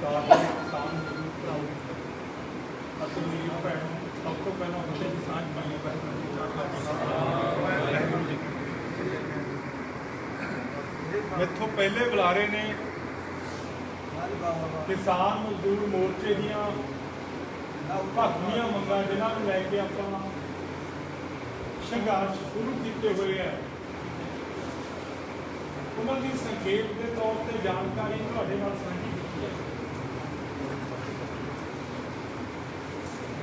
ਸਰਕਾਰ ਭੈਣ ਸਭ ਤੋਂ ਪਹਿਲਾਂ ਉਹਦੇ ਪਹਿਲੇ ਬੁਲਾਰੇ ਨੇ ਕਿਸਾਨ ਮਜ਼ਦੂਰ ਮੋਰਚੇ ਦੀਆਂ ਭਾਗੀਆਂ ਮੰਗਾਂ, ਜਿਨ੍ਹਾਂ ਨੂੰ ਲੈ ਕੇ ਆਪਾਂ ਸੰਘਰਸ਼ ਸ਼ੁਰੂ ਕੀਤੇ ਹੋਏ ਆ। ਉਹਨਾਂ ਦੀ ਸੰਖੇਪ ਦੇ ਤੌਰ ਤੇ ਜਾਣਕਾਰੀ ਤੁਹਾਡੇ ਨਾਲ ਸਾਂਝੀ ਕੀਤੀ ਹੈ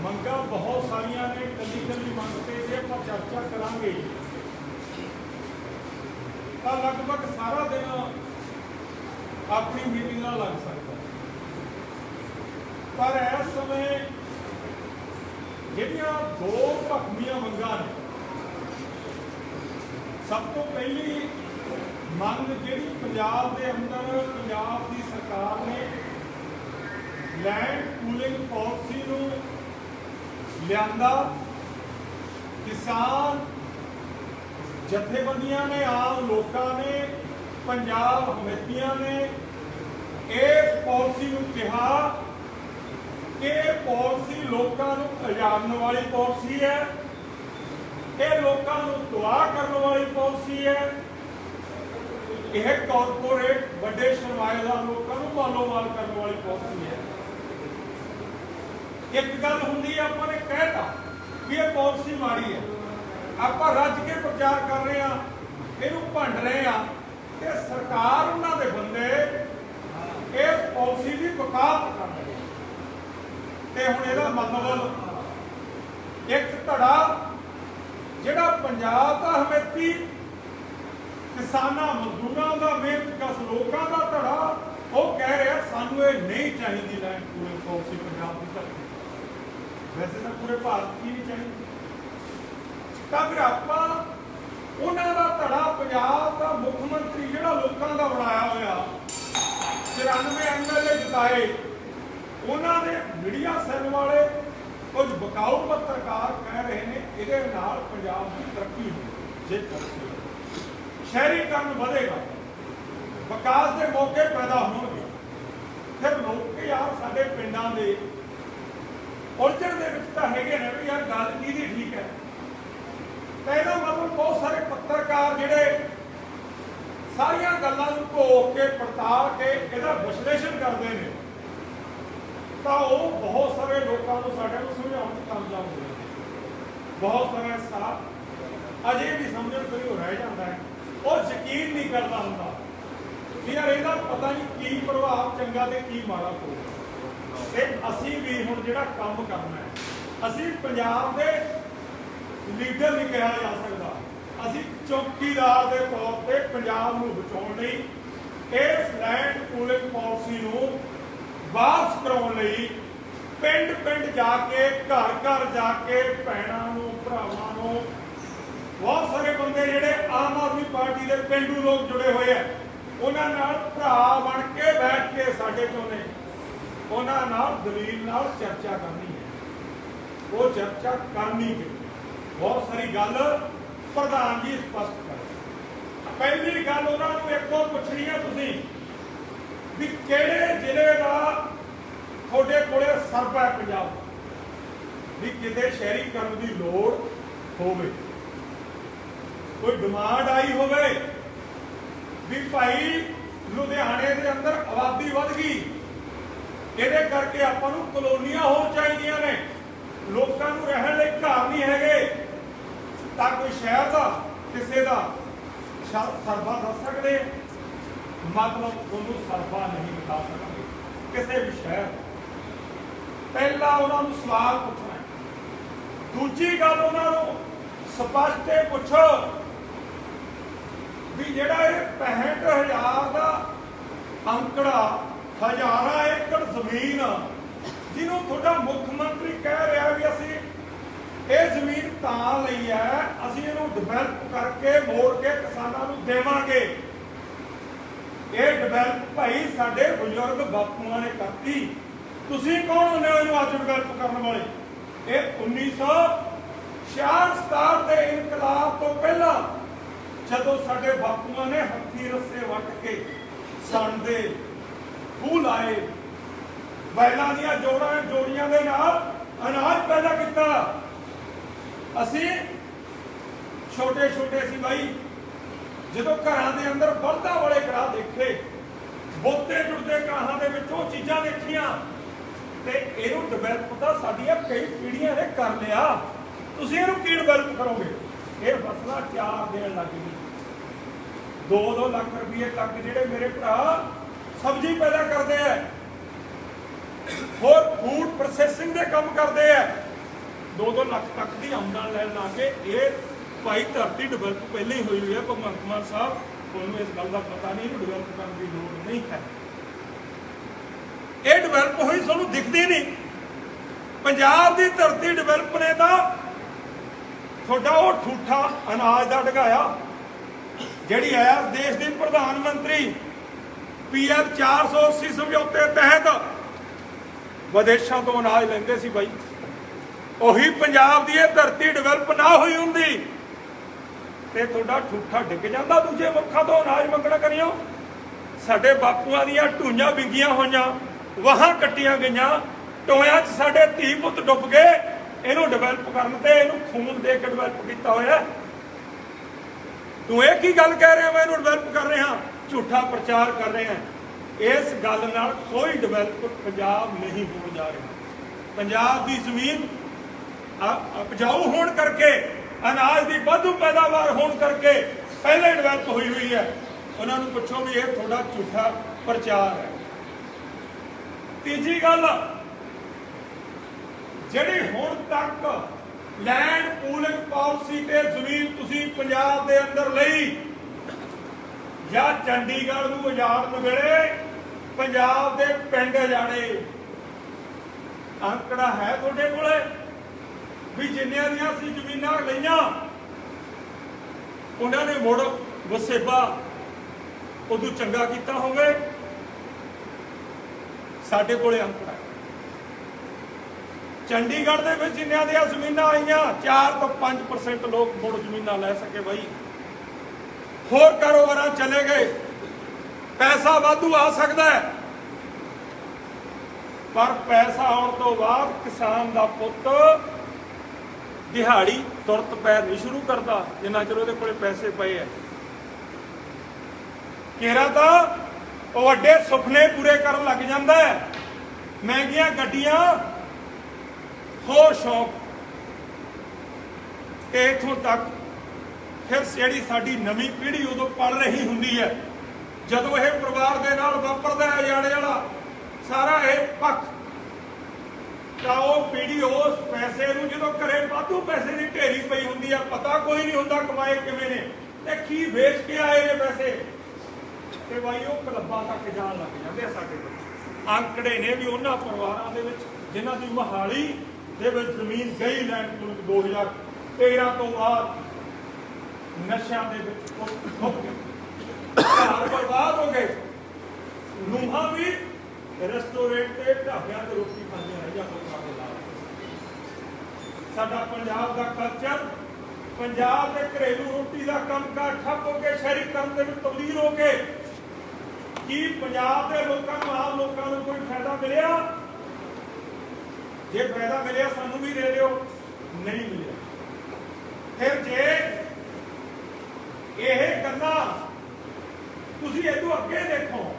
ਮੰਗਾਂ ਬਹੁਤ ਸਾਰੀਆਂ ਨੇ, ਕੱਲੀ ਕੱਲੀ ਮੰਗ ਤੇ ਜੇ ਆਪਾਂ ਚਰਚਾ ਕਰਾਂਗੇ, ਤਾਂ ਲਗਭਗ ਸਾਰਾ ਦਿਨ ਆਪਣੀ ਮੀਟਿੰਗ ਨਾਲ ਲੱਗ ਸਕਦਾ। ਪਰ ਇਸ ਸਮੇਂ ਜਿਹੜੀਆਂ ਦੋ ਭਖਮੀਆਂ ਮੰਗਾਂ ਨੇ, ਸਭ ਤੋਂ ਪਹਿਲੀ ਮੰਗ ਜਿਹੜੀ ਪੰਜਾਬ ਦੇ ਅੰਦਰ ਪੰਜਾਬ ਦੀ ਸਰਕਾਰ ਨੇ ਲੈਂਡ ਪੂਲਿੰਗ ਪਾਲਿਸੀ ਨੂੰ ਲਿਆਂਦਾ। ਕਿਸਾਨ ਜਥੇਬੰਦੀਆਂ ਨੇ, ਆਮ ਲੋਕਾਂ ਨੇ, ਪੰਜਾਬ ਹਮੇਤੀਆਂ ਨੇ ਇਸ ਪਾਲਿਸੀ ਨੂੰ ਕਿਹਾ ਕਿ ਇਹ ਪਾਲਿਸੀ ਲੋਕਾਂ ਨੂੰ ਅਜਾੜਨ ਵਾਲੀ ਪਾਲਿਸੀ ਹੈ। ਇਹ ਲੋਕਾਂ ਨੂੰ ਦੁਆ ਕਰਨ ਵਾਲੀ ਪਾਲਿਸੀ ਹੈ। ਇਹ ਕਾਰਪੋਰੇਟ ਵੱਡੇ ਸਰਮਾਏਦਾਰ ਲੋਕਾਂ ਨੂੰ ਮਾਲੋ ਮਾਲ ਕਰਨ ਵਾਲੀ ਪਾਲਿਸੀ ਹੈ। ਇੱਕ ਗੱਲ ਹੁੰਦੀ ਹੈ ਆਪਾਂ ਨੇ ਕਹਿਤਾ ਵੀ ਇਹ ਪਾਲਿਸੀ ਮਾੜੀ ਹੈ ਆਪਾਂ ਰੱਜ ਕੇ ਪ੍ਰਚਾਰ ਕਰ ਰਹੇ ਆ, ਇਹਨੂੰ ਭੰਡ ਰਹੇ ਆ ਕਿ ਸਰਕਾਰ ਉਹਨਾਂ ਦੇ ਬੰਦੇ ਇਸ ਪਾਲਿਸੀ ਦੀ ਵਕਾਲਤ ਕਰ ਰਹੇ ਆ। ਤੇ ਹੁਣ ਇਹਦਾ ਮਤਲਬ ਇੱਕ ਧੜਾ ਜਿਹੜਾ ਪੰਜਾਬ ਦਾ ਹਮੇਤੀ ਕਿਸਾਨਾਂ, ਮਜ਼ਦੂਰਾਂ ਦਾ, ਮਿਹਨਤ ਲੋਕਾਂ ਦਾ ਧੜਾ, ਉਹ ਕਹਿ ਰਿਹਾ ਸਾਨੂੰ ਇਹ ਨਹੀਂ ਚਾਹੀਦੀ ਲੈਂਡ ਪੂਰੇ ਪਾਲਿਸੀ ਪੰਜਾਬ ਦੀ ਧਰਤੀ ਵੈਸੇ ਤਾਂ ਪੂਰੇ ਭਾਰਤ ਦੀ ਨਹੀਂ ਚਾਹੀਦੀ ਤਾਂ ਫਿਰ ਆਪਾਂ ਉਹਨਾਂ ਦਾ ਧੜਾ ਪੰਜਾਬ ਦਾ ਮੁੱਖ ਮੰਤਰੀ ਜਿਹੜਾ ਲੋਕਾਂ ਦਾ ਬਣਾਇਆ ਹੋਇਆ 94 ਐਮਐਲਏ ਜਿਤਾਏ, ਉਹਨਾਂ ਦੇ ਮੀਡੀਆ ਸੈੱਲ ਵਾਲੇ ਕੁਝ ਬਕਾਊ ਪੱਤਰਕਾਰ ਕਹਿ ਰਹੇ ਨੇ, ਇਹਦੇ ਨਾਲ ਪੰਜਾਬ ਦੀ ਤਰੱਕੀ ਹੋਈ ਜੇ ਤਰੱਕੀ ਸ਼ਹਿਰੀਕਰਨ ਵਧੇਗਾ, ਵਿਕਾਸ ਦੇ ਮੌਕੇ ਪੈਦਾ ਹੋਣਗੇ। ਫਿਰ ਲੋਕ ਯਾਰ ਸਾਡੇ ਪਿੰਡਾਂ ਦੇ ਉਲਝਣ ਦੇ ਵਿੱਚ ਤਾਂ ਹੈਗੇ ਨੇ ਵੀ ਯਾਰ ਗੱਲ ਕਿਹਦੀ ਠੀਕ ਹੈ? ਤਾਂ ਇਹਦਾ ਮਤਲਬ ਬਹੁਤ ਸਾਰੇ ਪੱਤਰਕਾਰ ਜਿਹੜੇ ਸਾਰੀਆਂ ਗੱਲਾਂ ਨੂੰ ਘੋਖ ਕੇ, ਪੜਤਾਲ ਕੇ ਇਹਦਾ ਵਿਸ਼ਲੇਸ਼ਣ ਕਰਦੇ ਨੇ। ਤਾਂ ਉਹ ਬਹੁਤ ਸਾਰੇ ਲੋਕਾਂ ਨੂੰ ਸਾਡੇ ਨੂੰ ਸਮਝਾਉਣ ਚ ਕਾਮਯਾਬ ਹੋਏ ਨੇ। ਬਹੁਤ ਸਾਰਾ ਹਿੱਸਾ ਅਜੇ ਵੀ ਸਮਝਣ ਤੋਂ ਹੀ ਰਹਿ ਜਾਂਦਾ ਹੈ। ਉਹ ਯਕੀਨ ਨਹੀਂ ਕਰਦਾ ਹੁੰਦਾ ਵੀ ਯਾਰ ਇਹਦਾ ਪਤਾ ਨਹੀਂ ਕੀ ਪ੍ਰਭਾਵ ਚੰਗਾ ਤੇ ਕੀ ਮਾੜਾ ਪਊਗਾ ਤੇ ਅਸੀਂ ਵੀ ਹੁਣ ਜਿਹੜਾ ਕੰਮ ਕਰਨਾ ਹੈ, ਅਸੀਂ ਪੰਜਾਬ ਦੇ ਲੀਡਰ ਨਹੀਂ ਕਿਹਾ ਜਾ ਸਕਦਾ। ਅਸੀਂ ਚੌਕੀਦਾਰ ਦੇ ਤੌਰ ਤੇ ਪੰਜਾਬ ਨੂੰ ਬਚਾਉਣ ਲਈ, ਇਸ ਲੈਂਡ ਪੂਲਿੰਗ ਪਾਲਿਸੀ ਨੂੰ ਵਾਪਸ ਕਰਾਉਣ ਲਈ ਪਿੰਡ ਪਿੰਡ ਜਾ ਕੇ ਘਰ ਘਰ ਜਾ ਕੇ ਭੈਣਾਂ ਨੂੰ, ਭਰਾਵਾਂ ਨੂੰ ਬਹੁਤ ਸਾਰੇ ਬੰਦੇ ਜਿਹੜੇ ਆਮ ਆਦਮੀ ਪਾਰਟੀ ਦੇ ਪਿੰਡੂ ਲੋਕ ਜੁੜੇ ਹੋਏ ਆ, ਉਹਨਾਂ ਨਾਲ ਭਰਾ ਬਣ ਕੇ ਬੈਠ ਕੇ ਸਾਡੇ ਚੋਂ ਨੇ ਉਹਨਾਂ ਨਾਲ ਦਲੀਲ ਨਾਲ ਚਰਚਾ ਕਰਨੀ ਹੈ। ਉਹ ਚਰਚਾ ਕਰਨੀ ਹੈ ਬਹੁਤ ਸਾਰੀ ਗੱਲ ਪ੍ਰਧਾਨ ਜੀ ਸਪਸ਼ਟ ਕਰ ਪਹਿਲੀ ਗੱਲ ਉਹਨਾਂ ਨੂੰ ਇੱਕੋ ਪੁੱਛਣੀ ਹੈ ਤੁਸੀਂ ਵੀ ਕਿਹੜੇ ਜ਼ਿਲ੍ਹੇ ਦਾ ਤੁਹਾਡੇ ਕੋਲੇ ਸਰਬ ਹੈ ਪੰਜਾਬ ਵੀ ਕਿਤੇ ਸ਼ਹਿਰੀਕਰਨ ਦੀ ਲੋੜ ਹੋਵੇ। ਕੋਈ ਡਿਮਾਂਡ ਆਈ ਹੋਵੇ ਵੀ ਭਾਈ ਲੁਧਿਆਣੇ ਦੇ ਅੰਦਰ ਆਬਾਦੀ ਵੱਧ ਗਈ। ਇਹਦੇ ਕਰਕੇ ਆਪਾਂ ਨੂੰ ਕਲੋਨੀਆਂ ਹੋ ਚਾਹੀਦੀਆਂ ਨੇ। ਲੋਕਾਂ ਨੂੰ ਰਹਿਣ ਲਈ ਘਰ ਨਹੀਂ ਹੈਗੇ। ਤਾਂ ਕੋਈ ਸ਼ਹਿਰ ਦਾ, ਕਿਸੇ ਦਾ ਸ਼ਾ- ਦੱਸ ਸਕਦੇ ਮਤਲਬ ਤੁਹਾਨੂੰ ਸਰਬਾ ਨਹੀਂ ਬਤਾ ਸਕਦੇ ਕਿਸੇ ਵੀ ਸ਼ਹਿਰ ਦਾ। ਪਹਿਲਾ ਉਹਨਾਂ ਨੂੰ ਸਵਾਲ ਪੁੱਛਣਾ ਦੂਜੀ ਗੱਲ ਉਹਨਾਂ ਨੂੰ ਸਪਸ਼ਟ ਪੁੱਛੋ ਵੀ ਜਿਹੜਾ ਇਹ 65000 ਦਾ ਅੰਕੜਾ ਹਜ਼ਾਰਾਂ ਏਕੜ ਜ਼ਮੀਨ ਜਿਹਨੂੰ ਤੁਹਾਡਾ ਮੁੱਖ ਮੰਤਰੀ ਕਹਿ ਰਿਹਾ ਵੀ ਅਸੀਂ ਇਹ ਜ਼ਮੀਨ ਤਾਂ ਲਈ ਹੈ, ਅਸੀਂ ਇਹਨੂੰ ਡਿਵੈਲਪ ਕਰਕੇ ਮੋੜ ਕੇ ਕਿਸਾਨਾਂ ਨੂੰ ਦੇਵਾਂਗੇ। ਇਹ ਡਿਵੈਲਪ ਭਾਈ ਸਾਡੇ ਬਜ਼ੁਰਗ ਬਾਪੂਆਂ ਨੇ ਕਰਤੀ। ਤੁਸੀਂ ਕੌਣ ਹੁੰਦੇ ਹੋ ਇਹਨੂੰ ਅੱਜ ਡਿਵੈਲਪ ਕਰਨ ਵਾਲੇ? ਇਹ 1966 ਦੇ ਇਨਕਲਾਬ ਤੋਂ ਪਹਿਲਾਂ ਜਦੋਂ ਸਾਡੇ ਬਾਪੂਆਂ ਨੇ ਹੱਥੀ ਰੱਸੇ ਵੱਟ ਕੇ ਸਣ ਦੇ ਖੂਹ ਲਾਏ। ਬੈਲਾਂ ਦੀਆਂ ਜੋੜਾਂ ਜੋੜੀਆਂ ਦੇ ਨਾਲ ਅਨਾਜ ਪੈਦਾ ਕੀਤਾ। ਅਸੀਂ ਛੋਟੇ ਛੋਟੇ ਸੀ ਬਾਈ। ਜਦੋਂ ਘਰਾਂ ਦੇ ਅੰਦਰ ਬਲਦਾਂ ਵਾਲੇ ਗਰਾਹ ਦੇਖੇ, ਬੋਤੇ ਜੁੜਦੇ ਘਰਾਂ ਦੇ ਵਿੱਚ ਉਹ ਚੀਜ਼ਾਂ ਦੇਖੀਆਂ। ਤੇ ਇਹਨੂੰ ਡਿਵੈਲਪ ਤਾਂ ਸਾਡੀਆਂ ਕਈ ਪੀੜ੍ਹੀਆਂ ਨੇ ਕਰ ਲਿਆ। ਤੁਸੀਂ ਇਹਨੂੰ ਕੀ ਡਿਵੈਲਪ ਕਰੋਗੇ? ਇਹ ਫਸਲਾਂ ਚਾਰ ਦੇਣ ਲੱਗ ਗਈ 2-2 ਲੱਖ ਰੁਪਏ ਤੱਕ ਜਿਹੜੇ ਮੇਰੇ ਭਰਾ ਸਬਜ਼ੀ ਪੈਦਾ ਕਰਦੇ ਆ। ਹੋਰ ਫੂਡ ਪ੍ਰੋਸੈਸਿੰਗ ਦੇ ਕੰਮ ਕਰਦੇ ਆ। 2-2 ਲੱਖ ਤੱਕ ਦੀ ਆਮਦਨ ਲੈਣ ਲੱਗੇ ਇਹ ਭਾਈ ਧਰਤੀ ਡਿਵੈਲਪ ਪਹਿਲਾਂ ਹੀ ਹੋਈ ਹੋਈ ਹੈ, ਭਗਵੰਤ ਮਾਨ ਸਾਹਿਬ। ਤੁਹਾਨੂੰ ਇਸ ਗੱਲ ਦਾ ਪਤਾ ਨਹੀਂ ਇਹਨੂੰ ਡਿਵੈਲਪ ਕਰਨ ਦੀ ਲੋੜ ਨਹੀਂ ਹੈ। ਇਹ ਡਿਵੈਲਪ ਹੋਈ ਤੁਹਾਨੂੰ ਦਿਖਦੀ ਨਹੀਂ। ਪੰਜਾਬ ਦੀ ਧਰਤੀ ਡਿਵੈਲਪ ਨੇ ਤਾਂ ਤੁਹਾਡਾ ਉਹ ਠੂਠਾ ਅਨਾਜ ਦਾ ਢਗਾਇਆ ਜਿਹੜੀ ਹੈ ਦੇਸ਼ ਦੀ ਪ੍ਰਧਾਨ ਮੰਤਰੀ ਪੀਐਮ 480 ਸਮਝੌਤੇ ਤਹਿਤ ਵਿਦੇਸ਼ਾਂ ਤੋਂ ਅਨਾਜ ਲੈਂਦੇ ਸੀ ਬਾਈ। ਉਹੀ ਪੰਜਾਬ ਦੀ ਇਹ ਧਰਤੀ ਡਿਵੈਲਪ ਨਾ ਹੋਈ ਹੁੰਦੀ, ਤੇ ਤੁਹਾਡਾ ਠੂਠਾ ਡਿੱਗ ਜਾਂਦਾ ਦੂਜੇ ਮੁਲਕਾਂ ਤੋਂ ਅਨਾਜ ਮੰਗਣਾ ਕਰਿਓ। ਸਾਡੇ ਬਾਪੂਆਂ ਦੀਆਂ ਢੂਈਆਂ ਵਿੰਗੀਆਂ ਹੋਈਆਂ, ਵਾਹਾਂ ਕੱਟੀਆਂ ਗਈਆਂ, ਟੋਇਆਂ 'ਚ ਸਾਡੇ ਧੀ ਪੁੱਤ ਡੁੱਬ ਗਏ, ਇਹਨੂੰ ਡਿਵੈਲਪ ਕਰਨ ਤੇ ਇਹਨੂੰ ਖੂਨ ਦੇ ਕੇ ਡਿਵੈਲਪ ਕੀਤਾ ਹੋਇਆ। ਤੂੰ ਇਹ ਕੀ ਗੱਲ ਕਹਿ ਰਿਹਾ ਮੈਂ ਇਹਨੂੰ ਡਿਵੈਲਪ ਕਰ ਰਿਹਾ? ਝੂਠਾ ਪ੍ਰਚਾਰ ਕਰ ਰਿਹਾ ਇਸ ਗੱਲ ਨਾਲ ਕੋਈ ਡਿਵੈਲਪ ਪੰਜਾਬ ਨਹੀਂ ਹੋਣ ਜਾ ਰਿਹਾ। ਪੰਜਾਬ ਦੀ ਜ਼ਮੀਨ ਉਪਜਾਊ ਹੋਣ ਕਰਕੇ, ਅਨਾਜ ਦੀ ਵਾਧੂ ਪੈਦਾਵਾਰ ਹੋਣ ਕਰਕੇ ਪਹਿਲੇ ਡਿਵੈਲਪ ਹੋਈ ਹੋਈ ਹੈ। ਉਹਨਾਂ ਨੂੰ ਪੁੱਛੋ ਵੀ ਇਹ ਤੁਹਾਡਾ ਝੂਠਾ ਪ੍ਰਚਾਰ ਹੈ। ਤੀਜੀ ਗੱਲ, ਜਿਹੜੀ ਹੁਣ ਤੱਕ ਲੈਂਡ ਪੂਲਿੰਗ ਪਾਲਿਸੀ ਤੇ ਜ਼ਮੀਨ ਤੁਸੀਂ ਪੰਜਾਬ ਦੇ ਅੰਦਰ ਲਈ ਜਾਂ ਚੰਡੀਗੜ੍ਹ ਨੂੰ ਆਜ਼ਾਦ ਵੇਲੇ ਪੰਜਾਬ ਦੇ ਪਿੰਡ ਜਾਣੇ। ਅੰਕੜਾ ਹੈ ਤੁਹਾਡੇ ਕੋਲੇ? ਵੀ ਜਿੰਨਿਆਂ ਦੀਆਂ ਅਸੀਂ ਜ਼ਮੀਨਾਂ ਲਈਆਂ, ਉਹਨਾਂ ਨੇ ਮੁੜ ਵਸੇਬਾ ਉਦੋਂ ਚੰਗਾ ਕੀਤਾ ਹੋਵੇ। ਸਾਡੇ ਕੋਲੇ ਅੰਕੜਾ ਚੰਡੀਗੜ੍ਹ ਦੇ ਵਿੱਚ ਜਿੰਨਿਆਂ ਦੀਆਂ ਜ਼ਮੀਨਾਂ ਆਈਆਂ 4 ਤੋਂ 5% ਲੋਕ ਮੁੜ ਜ਼ਮੀਨਾਂ ਲੈ ਸਕੇ ਬਈ। ਹੋਰ ਕਾਰੋਬਾਰਾਂ ਚਲੇ ਗਏ। ਪੈਸਾ ਵਾਧੂ ਆ ਸਕਦਾ ਹੈ। ਪਰ ਪੈਸਾ ਆਉਣ ਤੋਂ ਬਾਅਦ ਕਿਸਾਨ ਦਾ ਪੁੱਤ ਦਿਹਾੜੀ ਤੁਰਤ ਪੈਰ ਨਹੀਂ ਸ਼ੁਰੂ ਕਰਦਾ, ਜਿੰਨਾ ਚਿਰ ਉਹਦੇ ਕੋਲੇ ਪੈਸੇ ਪਏ ਐ ਕਿਹੜਾ ਤਾਂ ਵੱਡੇ ਸੁਪਨੇ ਪੂਰੇ ਕਰਨ ਲੱਗ ਜਾਂਦਾ ਹੈ। ਮਹਿੰਗੀਆਂ ਗੱਡੀਆਂ, ਹੋਰ ਸ਼ੌਕ। ਤੇ ਇਥੋਂ ਤੱਕ ਫਿਰ ਜਿਹੜੀ ਸਾਡੀ ਨਵੀਂ ਪੀੜ੍ਹੀ ਉਦੋਂ ਪੜ ਰਹੀ ਹੁੰਦੀ ਹੈ, ਜਦੋਂ ਇਹ ਪਰਿਵਾਰ ਦੇ ਨਾਲ ਵਾਪਰਦਾ ਹੈ ਜਾਣੇ ਵਾਲਾ, ਸਾਰਾ ਇਹ ਪੱਖ। ਤਾਂ ਉਹ ਪੀੜ੍ਹੀ ਉਸ ਪੈਸੇ ਨੂੰ ਜਦੋਂ ਘਰੇ ਵਾਧੂ ਪੈਸੇ ਦੀ ਢੇਰੀ ਪਈ ਹੁੰਦੀ ਆ, ਪਤਾ ਕੋਈ ਨਹੀਂ ਹੁੰਦਾ ਕਮਾਏ ਕਿਵੇਂ ਨੇ। ਤੇ ਕੀ ਵੇਚ ਕੇ ਆਏ ਨੇ ਪੈਸੇ? ਤੇ ਬਾਈ, ਉਹ ਕਲੱਬਾਂ ਤੱਕ ਜਾਣ ਲੱਗ ਜਾਂਦੇ ਆ ਸਾਡੇ ਕੋਲ। ਅੰਕੜੇ ਨੇ ਵੀ ਉਹਨਾਂ ਪਰਿਵਾਰਾਂ ਦੇ ਵਿੱਚ, ਜਿਨ੍ਹਾਂ ਦੀ ਮਹਾਲੀ ਦੇ ਵਿੱਚ ਜ਼ਮੀਨ ਗਈ ਲੈਂਡ ਪੂਲਿੰਗ 2013 ਤੋਂ ਬਾਅਦ। ਨਸ਼ਿਆਂ ਦੇ ਵਿੱਚ ਖੁੱਭ ਗਏ। ਘਰ ਬਰਬਾਦ ਹੋ ਗਏ। ਨੂੰਹਾਂ ਵੀ ਰੈਸਟੋਰੈਂਟ ਤੇ ਢਾਬਿਆਂ ਤੇ ਰੋਟੀ ਖਾਂਦੀਆਂ ਰਹੀਆਂ ਲੋਕਾਂ ਦੇ ਨਾਲ। ਸਾਡਾ ਪੰਜਾਬ ਦਾ ਕਲਚਰ ਪੰਜਾਬ ਦੇ ਘਰੇਲੂ ਰੋਟੀ ਦਾ ਕੰਮਕਾਰ ਠੱਪ ਹੋ ਕੇ ਸ਼ਹਿਰੀਕਰਨ ਦੇ ਵਿੱਚ ਤਬਦੀਲ ਹੋ ਕੇ, ਕੀ ਪੰਜਾਬ ਦੇ ਲੋਕਾਂ ਨੂੰ, ਆਮ ਲੋਕਾਂ ਨੂੰ ਕੋਈ ਫਾਇਦਾ ਮਿਲਿਆ? ਜੇ ਫਾਇਦਾ ਮਿਲਿਆ, ਸਾਨੂੰ ਵੀ ਦੇ ਦਿਓ। ਨਹੀਂ ਮਿਲਿਆ। ਫਿਰ ਜੇ ਇਹ ਗੱਲਾਂ ਤੁਸੀਂ ਇਹ ਤੋਂ ਅੱਗੇ ਦੇਖੋ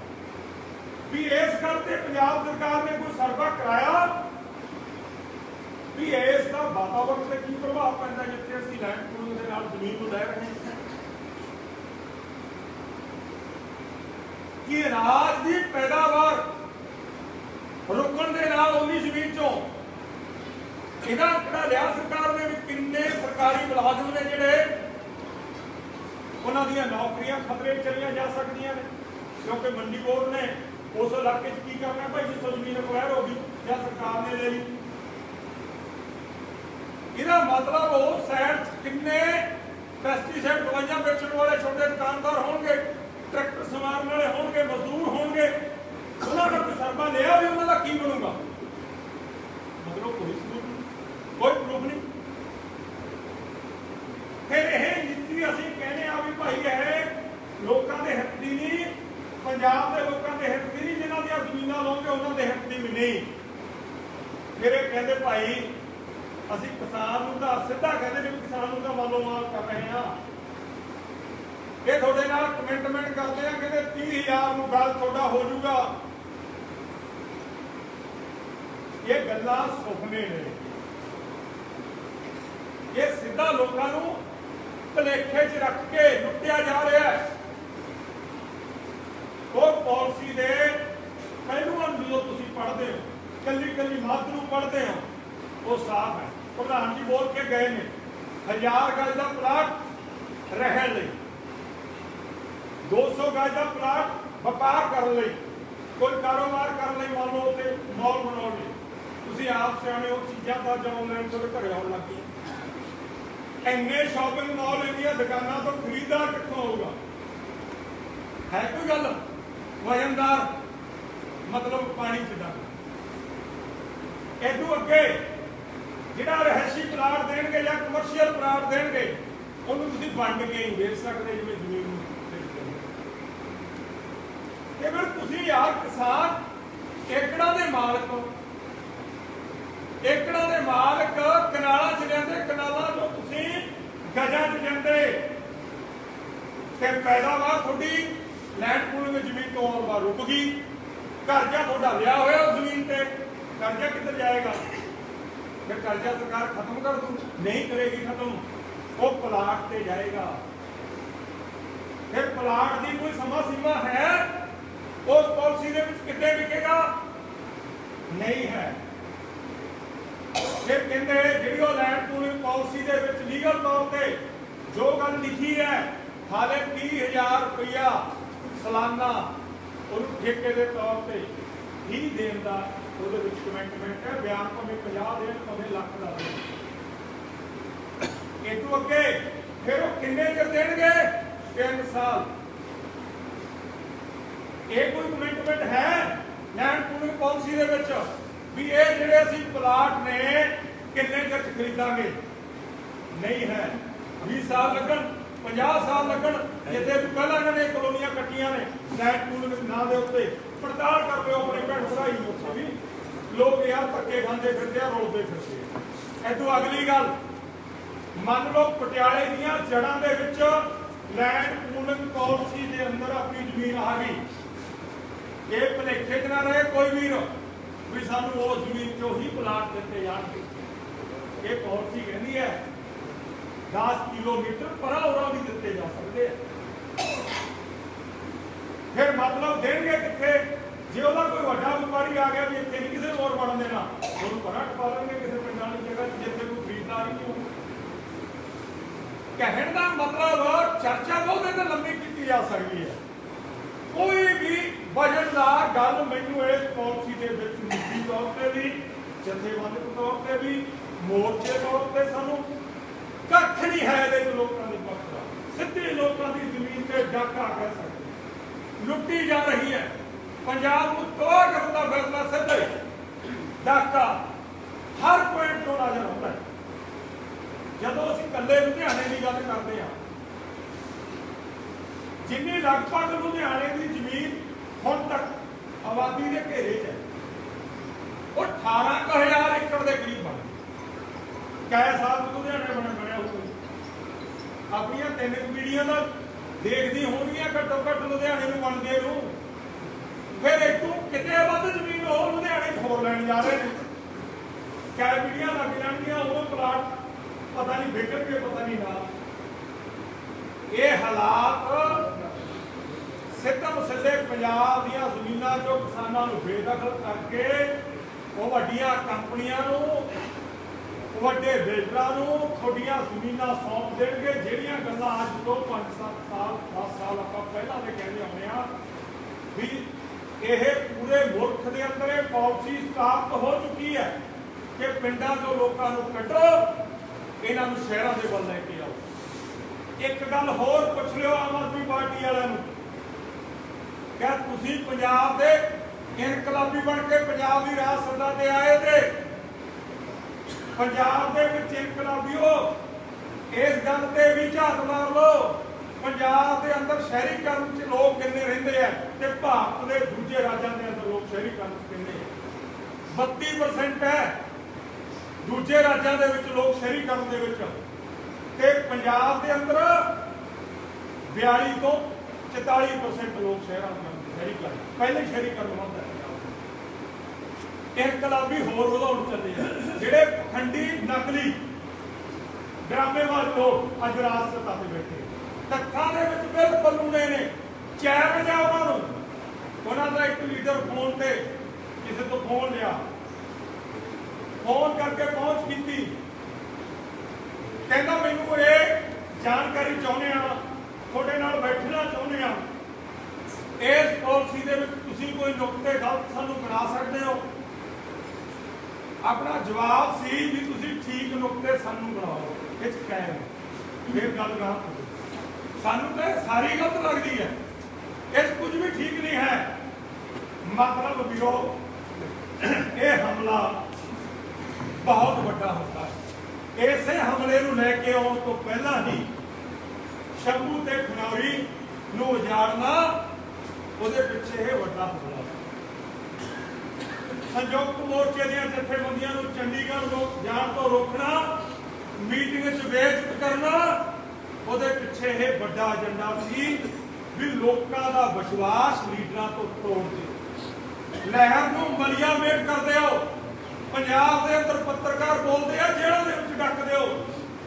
ਵੀ ਇਸ ਗੱਲ ਤੇ ਪੰਜਾਬ ਸਰਕਾਰ ਨੇ ਕੋਈ ਸਰਵਾ ਕਰਾਇਆ? ਵੀ ਇਸ ਦਾ ਵਾਤਾਵਰਣ ਤੇ ਕੀ ਪ੍ਰਭਾਵ ਪੈਂਦਾ ਜਿੱਥੇ ਅਸੀਂ ਲੈਂਡ ਪੂਲਿੰਗ ਦੇ ਨਾਲ ਜ਼ਮੀਨ ਨੂੰ ਲੈ ਰਹੇ ਹਾਂ। ਕਿ ਰਾਜ ਦੀ ਪੈਦਾਵਾਰ ਰੁਕਣ ਦੇ ਨਾਲ ਉਹਦੀ ਜ਼ਮੀਨ ਚੋਂ? ਇਹਦਾ ਕਿਹੜਾ ਲਿਆ ਸਰਕਾਰ ਨੇ ਵੀ ਕਿੰਨੇ ਸਰਕਾਰੀ ਮੁਲਾਜ਼ਮ ਨੇ ਜਿਹੜੇ ਉਹਨਾਂ ਦੀਆਂ ਨੌਕਰੀਆਂ ਖਤਰੇ 'ਚ ਚਲੀਆਂ ਜਾ ਸਕਦੀਆਂ ਨੇ। ਕਿਉਂਕਿ ਮੰਡੀ ਬੋਰਡ ਨੇ ਉਸ ਇਲਾਕੇ 'ਚ ਕੀ ਕਰਨਾ ਭਾਈ, ਜਿੱਥੋਂ ਜ਼ਮੀਨ ਅਕਵਾਇਰ ਹੋ ਗਈ ਜਾਂ ਸਰਕਾਰ ਨੇ ਲੈ ਲਈ। ਇਹਦਾ ਮਤਲਬ ਉਹ ਸਾਈਡ ਕਿੰਨੇ ਪੈਸਟੀਸਾਈਡ ਦਵਾਈਆਂ ਵੇਚਣ ਵਾਲੇ ਛੋਟੇ ਦੁਕਾਨਦਾਰ ਹੋਣਗੇ, ਟਰੈਕਟਰ ਸਮਾਰਨ ਵਾਲੇ ਹੋਣਗੇ, ਮਜ਼ਦੂਰ ਹੋਣਗੇ। ਉਹਨਾਂ ਦਾ ਕੋਈ ਸਰਵਾ ਲਿਆ ਵੀ ਉਹਨਾਂ ਦਾ ਕੀ ਬਣੂਗਾ? ਮਤਲਬ ਕੋਈ ਸਬੂਤ ਕੋਈ ਪ੍ਰੂਫ ਨਹੀਂ ਫਿਰ ਇਹ ਨੀਤੀ ਅਸੀਂ ਕਹਿੰਦੇ ਆ ਵੀ ਭਾਈ ਇਹ ਲੋਕਾਂ ਦੇ ਹਿੱਤ ਦੀ ਨਹੀਂ ਪੰਜਾਬ ਦੇ ਲੋਕਾਂ ਦੇ ਹਿੱਤ ਦੀ ਨਹੀਂ, ਜਿਨ੍ਹਾਂ ਦੀਆਂ ਜ਼ਮੀਨਾਂ ਲਾਉਂਦੇ, ਉਹਨਾਂ ਦੇ ਹਿੱਤ ਦੀ ਨਹੀਂ ਨਹੀਂ। ਮੇਰੇ ਕਹਿੰਦੇ ਭਾਈ, ਅਸੀਂ ਕਿਸਾਨ ਨੂੰ ਤਾਂ ਸਿੱਧਾ ਕਹਿੰਦੇ ਨੇ ਕਿਸਾਨ ਨੂੰ ਤਾਂ ਮਾਲੋ ਮਾਲ ਕਰ ਰਹੇ ਹਾਂ। ਇਹ ਤੁਹਾਡੇ ਨਾਲ ਕਮਿਟਮੈਂਟ ਕਰਦੇ ਆ ਕਹਿੰਦੇ 30000 ਨੂੰ ਗੱਲ ਤੁਹਾਡਾ ਹੋ ਜਾਊਗਾ। ਇਹ ਗੱਲਾਂ ਸੁਪਨੇ ਨੇ। ਇਹ ਸਿੱਧਾ ਲੋਕਾਂ ਨੂੰ ਭਲੇਖੇ 'ਚ ਰੱਖ ਕੇ ਲੁੱਟਿਆ ਜਾ ਰਿਹਾ ਹੈ। ਪਾਲਿਸੀ ਦੇ ਪਹਿਲੂਆਂ ਨੂੰ ਜਦੋਂ ਤੁਸੀਂ ਪੜ੍ਹਦੇ ਹੋ, ਕੱਲੀ ਕੱਲੀ ਮਾਤ ਨੂੰ ਪੜ੍ਹਦੇ ਹੋ, ਉਹ ਸਾਫ਼ ਹੈ। ਪ੍ਰਧਾਨ ਜੀ ਬੋਲ ਕੇ ਗਏ ਨੇ, ਹਜ਼ਾਰ ਗਜ ਦਾ ਪਲਾਟ ਰਹਿਣ ਲਈ 200 ਗਜ ਦਾ ਪਲਾਟ ਵਪਾਰ ਕਰਨ ਲਈ, ਕੋਈ ਕਾਰੋਬਾਰ ਕਰਨ ਲਈ ਮੰਨ ਲਓ ਤੇ ਮਾਲ ਬਣਾਉਣ ਲਈ ਤੁਸੀਂ ਆਪ ਸਿਆਣੇ ਹੋ, ਚੀਜ਼ਾਂ ਦਾ ਜਦੋਂ ਆਨਲਾਈਨ ਤੁਹਾਡੇ ਘਰੇ ਆਉਣ ਲੱਗ ਗਈਆਂ। ਇੰਨੇ ਸ਼ਾਪਿੰਗ ਮਾਲ ਇੰਨੀਆਂ ਦੁਕਾਨਾਂ ਤੋਂ ਖਰੀਦਦਾਰ ਕਿੱਥੋਂ ਆਊਗਾ? ਹੈ ਕੋਈ ਗੱਲ? ਵਜਨਦਾਰ ਮਤਲਬ ਪਾਣੀ ਚ ਡਰ ਅੱਗੇ ਜਿਹੜਾ ਰਹਿਸ਼ੀ ਪਲਾਟ ਦੇਣਗੇ ਜਾਂ ਕਮਰਸ਼ੀਅਲ ਪਲਾਟ ਦੇਣਗੇ, ਉਹਨੂੰ ਤੁਸੀਂ ਵੰਡ ਕੇ ਹੀ ਵੇਚ ਸਕਦੇ ਜਿਵੇਂ ਜ਼ਮੀਨ ਨੂੰ ਤੇ ਫਿਰ ਤੁਸੀਂ ਯਾਰ ਕਿਸਾਨ, ਏਕੜਾਂ ਦੇ ਮਾਲਕ ਹੋ। ਏਕੜਾਂ ਦੇ ਮਾਲਕ ਕਨਾਲਾਂ ਚ ਲੈਂਦੇ, ਕਨਾਲਾਂ ਤੋਂ ਤੁਸੀਂ ਗਜਾਂ ਚ ਜਾਂਦੇ ਤੇ ਪੈਦਾਵਾਰ ਤੁਹਾਡੀ ਲੈਂਡ ਪੂਲਿੰਗ ਜ਼ਮੀਨ ਤੋਂ ਆਉਣ ਰੁਕ ਗਈ। ਕਰਜ਼ਾ ਤੁਹਾਡਾ ਲਿਆ ਹੋਇਆ ਉਸ ਜ਼ਮੀਨ ਤੇ। ਕਰਜ਼ਾ ਕਿੱਧਰ ਜਾਏਗਾ? ਫਿਰ ਕਰਜ਼ਾ ਸਰਕਾਰ ਖਤਮ ਕਰ ਦੂ। ਨਹੀਂ ਕਰੇਗੀ ਖਤਮ, ਉਹ ਪਲਾਟ ਤੇ ਜਾਏਗਾ। ਫਿਰ ਪਲਾਟ ਦੀ ਕੋਈ ਸਮਾਂ ਸੀਮਾ ਹੈ? ਉਸ ਪਾਲਿਸੀ ਦੇ ਵਿੱਚ ਕਿੱਥੇ ਵਿਕੇਗਾ? ਨਹੀਂ ਹੈ। ਫਿਰ ਕਹਿੰਦੇ, ਜਿਹੜੀ ਉਹ ਲੈਂਡ ਪੂਲਿੰਗ ਪਾਲਿਸੀ ਦੇ ਵਿੱਚ ਲੀਗਲ ਤੌਰ ਤੇ ਜੋ ਗੱਲ ਲਿਖੀ ਹੈ, ਹਾਲੇ 30000 ਰੁਪਇਆ ਸਾਲਾਨਾ ਉਹਨੂੰ ਠੇਕੇ ਦੇ ਤੌਰ ਤੇ ਹੀ ਦੇਣ ਦਾ ਉਹਦੇ ਵਿੱਚ ਕਮਿਟਮੈਂਟ ਹੈ। ਬਿਆਨ ਭਾਵੇਂ 50 ਦੇਣ, ਭਾਵੇਂ ਲੱਖ ਦਾ ਦੇਣ। ਇਹ ਤੋਂ ਅੱਗੇ ਫਿਰ ਉਹ ਕਿੰਨੇ ਚਿਰ ਦੇਣਗੇ? 3 ਸਾਲ। ਇਹ ਕੋਈ ਕਮਿਟਮੈਂਟ ਹੈ ਲੈਂਡ ਪੂਲਿੰਗ ਪਾਲਿਸੀ ਦੇ ਵਿੱਚ ਵੀ ਇਹ ਜਿਹੜੇ ਅਸੀਂ ਪਲਾਟ ਨੇ, ਕਿੰਨੇ ਚਿਰ 'ਚ ਖਰੀਦਾਂਗੇ? ਨਹੀਂ ਹੈ। 20 ਸਾਲ ਲੱਗਣ 50 ਸਾਲ ਲੱਗਣ ਜਿੱਥੇ ਵੀ ਪਹਿਲਾਂ ਇਹਨਾਂ ਕਲੋਨੀਆਂ ਕੱਟੀਆਂ ਨੇ ਲੈਂਡ ਪੂਲਿੰਗ ਨਾਂ ਦੇ ਉੱਤੇ, ਪੜਤਾਲ ਕਰ ਲਿਓ ਆਪਣੇ ਭੈਣ ਭਰਾਈ ਨੂੰ ਵੀ। ਲੋਕ ਯਾਰ ਧੱਕੇ ਖਾਂਦੇ ਫਿਰਦੇ ਆ, ਰੋਲਦੇ ਫਿਰਦੇ ਆ। ਅਗਲੀ ਗੱਲ, ਮੰਨ ਲਓ ਪਟਿਆਲੇ ਦੀਆਂ ਜੜਾਂ ਦੇ ਵਿੱਚ ਲੈਂਡ ਪੂਲਿੰਗ ਪਾਲਿਸੀ ਦੇ ਅੰਦਰ ਆਪਣੀ ਜ਼ਮੀਨ ਆ ਗਈ। ਇਹ ਭਲੇਖੇ 'ਚ ਨਾ ਰਹੇ ਕੋਈ ਵੀਰ, ਵੀ ਸਾਨੂੰ ਉਹ ਜ਼ਮੀਨ 'ਚੋਂ ਹੀ ਪਲਾਟ ਦਿੱਤੇ ਜਾਣਗੇ। ਇਹ ਪਾਲਿਸੀ ਕਹਿੰਦੀ ਹੈ 10 ਕਿਲੋਮੀਟਰ ਪਰਾਂ ਉਰਾਂ ਵੀ ਦਿੱਤੇ ਜਾ ਸਕਦੇ ਆ। ਫਿਰ ਮਤਲਬ ਦੇਣਗੇ ਕਿੱਥੇ? ਜੇ ਉਹਦਾ ਕੋਈ ਵੱਡਾ ਵਪਾਰੀ ਆ ਗਿਆ ਵੀ ਇੱਥੇ ਨਹੀਂ ਕਿਸੇ ਨੂੰ ਹੋਰ ਵੜਨ ਦੇਣਾ, ਉਹਨੂੰ ਪਰਾਂ ਟਪਾ ਦੇਣਗੇ ਕਿਸੇ ਪਿੰਡਾਂ ਦੀ ਜਗ੍ਹਾ ਜਿੱਥੇ ਕੋਈ ਖਰੀਦਦਾਰ ਨਹੀਂ ਹੋਊ। ਕਹਿਣ ਦਾ ਮਤਲਬ ਚਰਚਾ ਬਹੁਤ ਇਹਦੇ ਲੰਬੀ ਕੀਤੀ ਜਾ ਸਕਦੀ ਹੈ। ਕੋਈ ਵੀ ਵਜਨਦਾਰ ਗੱਲ ਮੈਨੂੰ ਇਸ ਪਾਲਿਸੀ ਦੇ ਵਿੱਚ ਨਿੱਜੀ ਤੌਰ ਤੇ ਵੀ, ਜਥੇਬੰਦਕ ਤੌਰ ਤੇ ਵੀ, ਮੋਰਚੇ ਤੌਰ ਤੇ ਸਾਨੂੰ ਕੱਖ ਨਹੀਂ ਹੈ ਇਹਦੇ ਲੋਕਾਂ ਸਿੱਧੇ ਲੋਕਾਂ ਦੀ ਜ਼ਮੀਨ ਤੇ ਡਾਕਾ ਕਹਿ ਸਕਦੇ ਲੁੱਟੀ ਜਾ ਰਹੀ ਹੈ। ਪੰਜਾਬ ਨੂੰ ਤਬਾਹ ਕਰਨ ਦਾ ਫੈਸਲਾ ਸਿੱਧਾ ਹੀ। ਡਾਕਾ ਹਰ ਪੁਆਇੰਟ ਤੋਂ ਨਜ਼ਰ ਆਉਂਦਾ ਹੈ। ਜਦੋਂ ਅਸੀਂ ਕੱਲੇ ਲੁਧਿਆਣੇ ਦੀ ਗੱਲ ਕਰਦੇ ਹਾਂ, ਜਿੰਨੀ ਲਗਭਗ ਲੁਧਿਆਣੇ ਦੀ ਜ਼ਮੀਨ ਹੁਣ ਤੱਕ ਆਬਾਦੀ ਦੇ ਘੇਰੇ 'ਚ ਹੈ, ਉਹ 18000 ਏਕੜ ਦੇ ਕਰੀਬ ਬਣ ਗਈ। ਕੈ ਸਾਲ ਲੁਧਿਆਣੇ ਬਣ ਬਣਿਆ ਹੋਊਗਾ। ਆਪਣੀਆਂ ਤਿੰਨ ਕੁ ਦਾ ਦੇਖਦੀ ਹੋਣਗੀਆਂ, ਘੱਟੋ ਘੱਟ ਲੁਧਿਆਣੇ ਨੂੰ ਬਣਦੇ ਨੂੰ ਫਿਰ ਇਤੋਂ ਕਿਤੇ ਵੱਧ ਜ਼ਮੀਨ ਹੋਰ ਲੁਧਿਆਣੇ 'ਚ ਲੈਣ ਜਾ ਰਹੇ ਨੇ। ਕੈ ਪੀੜ੍ਹੀਆਂ ਲੱਗ ਜਾਣਗੀਆਂ, ਉਦੋਂ ਪਲਾਟ ਪਤਾ ਨਹੀਂ ਵਿਕਣਗੇ ਪਤਾ ਨਹੀਂ ਨਾ। ਇਹ ਹਾਲਾਤ ਸਿੱਧਮ ਸਿੱਧੇ ਪੰਜਾਬ ਦੀਆਂ ਜ਼ਮੀਨਾਂ ਚੋਂ ਕਿਸਾਨਾਂ ਨੂੰ ਬੇਦਖਲ ਕਰਕੇ ਉਹ ਵੱਡੀਆਂ ਕੰਪਨੀਆਂ ਨੂੰ ਵੱਡੇ ਬਿਲਡਰਾਂ ਨੂੰ ਤੁਹਾਡੀਆਂ ਜ਼ਮੀਨਾਂ ਸੌਂਪ ਦੇਣਗੇ। ਜਿਹੜੀਆਂ ਗੱਲਾਂ ਅੱਜ ਤੋਂ 5-7 ਸਾਲ 10 ਸਾਲ ਆਪਾਂ ਪਹਿਲਾਂ ਦੇ ਕਹਿੰਦੇ ਆਉਂਦੇ ਆ ਵੀ ਇਹ ਪੂਰੇ ਮੁਲਕ ਦੇ ਅੰਦਰ ਇਹ ਪਾਲਿਸੀ ਸਥਾਪਿਤ ਹੋ ਚੁੱਕੀ ਹੈ ਕਿ ਪਿੰਡਾਂ ਤੋਂ ਲੋਕਾਂ ਨੂੰ ਕੱਢੋ, ਇਹਨਾਂ ਨੂੰ ਸ਼ਹਿਰਾਂ ਦੇ ਵੱਲ ਲੈ ਕੇ ਆਓ। ਇੱਕ ਗੱਲ ਹੋਰ ਪੁੱਛ ਲਿਓ ਆਮ ਆਦਮੀ ਪਾਰਟੀ ਵਾਲਿਆਂ ਨੂੰ। ਕਿ ਤੁਸੀਂ ਪੰਜਾਬ ਦੇ ਇਨਕਲਾਬੀ ਬਣ ਕੇ ਪੰਜਾਬ ਦੀ ਰਾਜ ਸੱਤਾ ਤੇ ਆਏ ਤੇ ਪੰਜਾਬ ਦੇ ਵਿੱਚ ਇਨਕਲਾਬੀਓ ਇਸ ਗੱਲ ਤੇ ਵੀ ਝਾਤ ਮਾਰ ਲਓ। ਪੰਜਾਬ ਦੇ ਅੰਦਰ ਸ਼ਹਿਰੀਕਰਨ ਚ ਲੋਕ ਕਿੰਨੇ ਰਹਿੰਦੇ ਆ ਤੇ ਭਾਰਤ ਦੇ ਦੂਜੇ ਰਾਜਾਂ ਦੇ ਅੰਦਰ ਲੋਕ ਸ਼ਹਿਰੀਕਰਨ ਕਿੰਨੇ ਆ। 32% ਹੈ। ਦੂਜੇ ਰਾਜਾਂ ਦੇ ਵਿੱਚ ਲੋਕ ਸ਼ਹਿਰੀਕਰਨ ਦੇ ਵਿੱਚ ਤੇ ਪੰਜਾਬ ਦੇ ਅੰਦਰ 42 ਤੋਂ 44% ਲੋਕ ਸ਼ਹਿਰਾਂ ਦੇ ਅੰਦਰ ਸ਼ਹਿਰੀਕਰਨ ਪਹਿਲੇ ਸ਼ਹਿਰੀਕਰਨ ਹੁੰਦਾ। ਇਨਕਲਾਬੀ ਹੋਰ ਵਧਾਉਣ ਚੱਲੇ ਆ। ਜਿਹੜੇ ਖੰਡੀ ਨਕਲੀ ਡਰਾਮੇਵਾਲ ਲੋਕ ਅੱਜ ਰਾਜਸਤਾ ਤੇ ਬੈਠੇ ਤੱਥਾਂ ਦੇ ਵਿੱਚ ਬਿਲਕੁਲ ਲੂਣੇ ਨੇ। ਚੈਲੰਜ ਆ ਉਹਨਾਂ ਨੂੰ। ਉਹਨਾਂ ਦਾ ਇੱਕ ਲੀਡਰ ਫੋਨ ਤੇ ਕਿਸੇ ਤੋਂ ਫੋਨ ਲਿਆ। ਫੋਨ ਕਰਕੇ ਪਹੁੰਚ ਕੀਤੀ। ਕਹਿੰਦਾ, ਮੈਨੂੰ ਇਹ ਜਾਣਕਾਰੀ ਚਾਹੁੰਦੇ ਆ, ਤੁਹਾਡੇ ਨਾਲ ਬੈਠਣਾ ਚਾਹੁੰਦੇ ਆ। ਇਸ ਪਾਲਿਸੀ ਦੇ ਵਿੱਚ ਤੁਸੀਂ ਕੋਈ ਨੁਕਤੇ ਗਲਤ ਸਾਨੂੰ ਬਣਾ ਸਕਦੇ ਹੋ। ਆਪਣਾ ਜਵਾਬ ਸੀ ਵੀ ਤੁਸੀਂ ਠੀਕ ਨੁਕਤੇ ਸਾਨੂੰ ਬਣਾਓ। ਇਹ 'ਚ ਕਾਇਮ ਫਿਰ ਗੱਲ ਨਾ ਸਾਨੂੰ ਤਾਂ ਇਹ ਸਾਰੀ ਗਲਤ ਲੱਗਦੀ ਹੈ। ਇਸ ਕੁਝ ਵੀ ਠੀਕ ਨਹੀਂ ਹੈ। ਮਤਲਬ ਵੀਰੋ, ਇਹ ਹਮਲਾ ਬਹੁਤ ਵੱਡਾ ਹੁੰਦਾ ਹੈ। ਇਸੇ ਹਮਲੇ ਨੂੰ ਲੈ ਕੇ ਆਉਣ ਤੋਂ ਪਹਿਲਾਂ ਹੀ ਸ਼ੰਭੂ ਤੇ ਖਨੌਰੀ ਨੂੰ ਉਜਾੜਨਾ ਉਹਦੇ ਪਿੱਛੇ ਇਹ ਵੱਡਾ ਹਮਲਾ ਸੰਯੁਕਤ ਮੋਰਚੇ ਦੀਆਂ ਜਥੇਬੰਦੀਆਂ ਨੂੰ ਚੰਡੀਗੜ੍ਹ ਨੂੰ ਜਾਣ ਤੋਂ ਰੋਕਣਾ, ਮੀਟਿੰਗ 'ਚ ਬੇਇੱਜ਼ਤ ਕਰਨਾ, ਉਹਦੇ ਪਿੱਛੇ ਇਹ ਵੱਡਾ ਏਜੰਡਾ ਸੀ ਵੀ ਲੋਕਾਂ ਦਾ ਵਿਸ਼ਵਾਸ ਲੀਡਰਾਂ ਤੋਂ ਤੋੜ ਦਿਓ ਲਹਿਰ ਨੂੰ ਮਲੀਆ ਮੇਟ ਕਰ ਦਿਓ ਪੰਜਾਬ ਦੇ ਅੰਦਰ ਪੱਤਰਕਾਰ ਬੋਲਦੇ ਆ, ਜੇਲ੍ਹਾਂ ਦੇ ਵਿੱਚ ਡੱਕ ਦਿਓ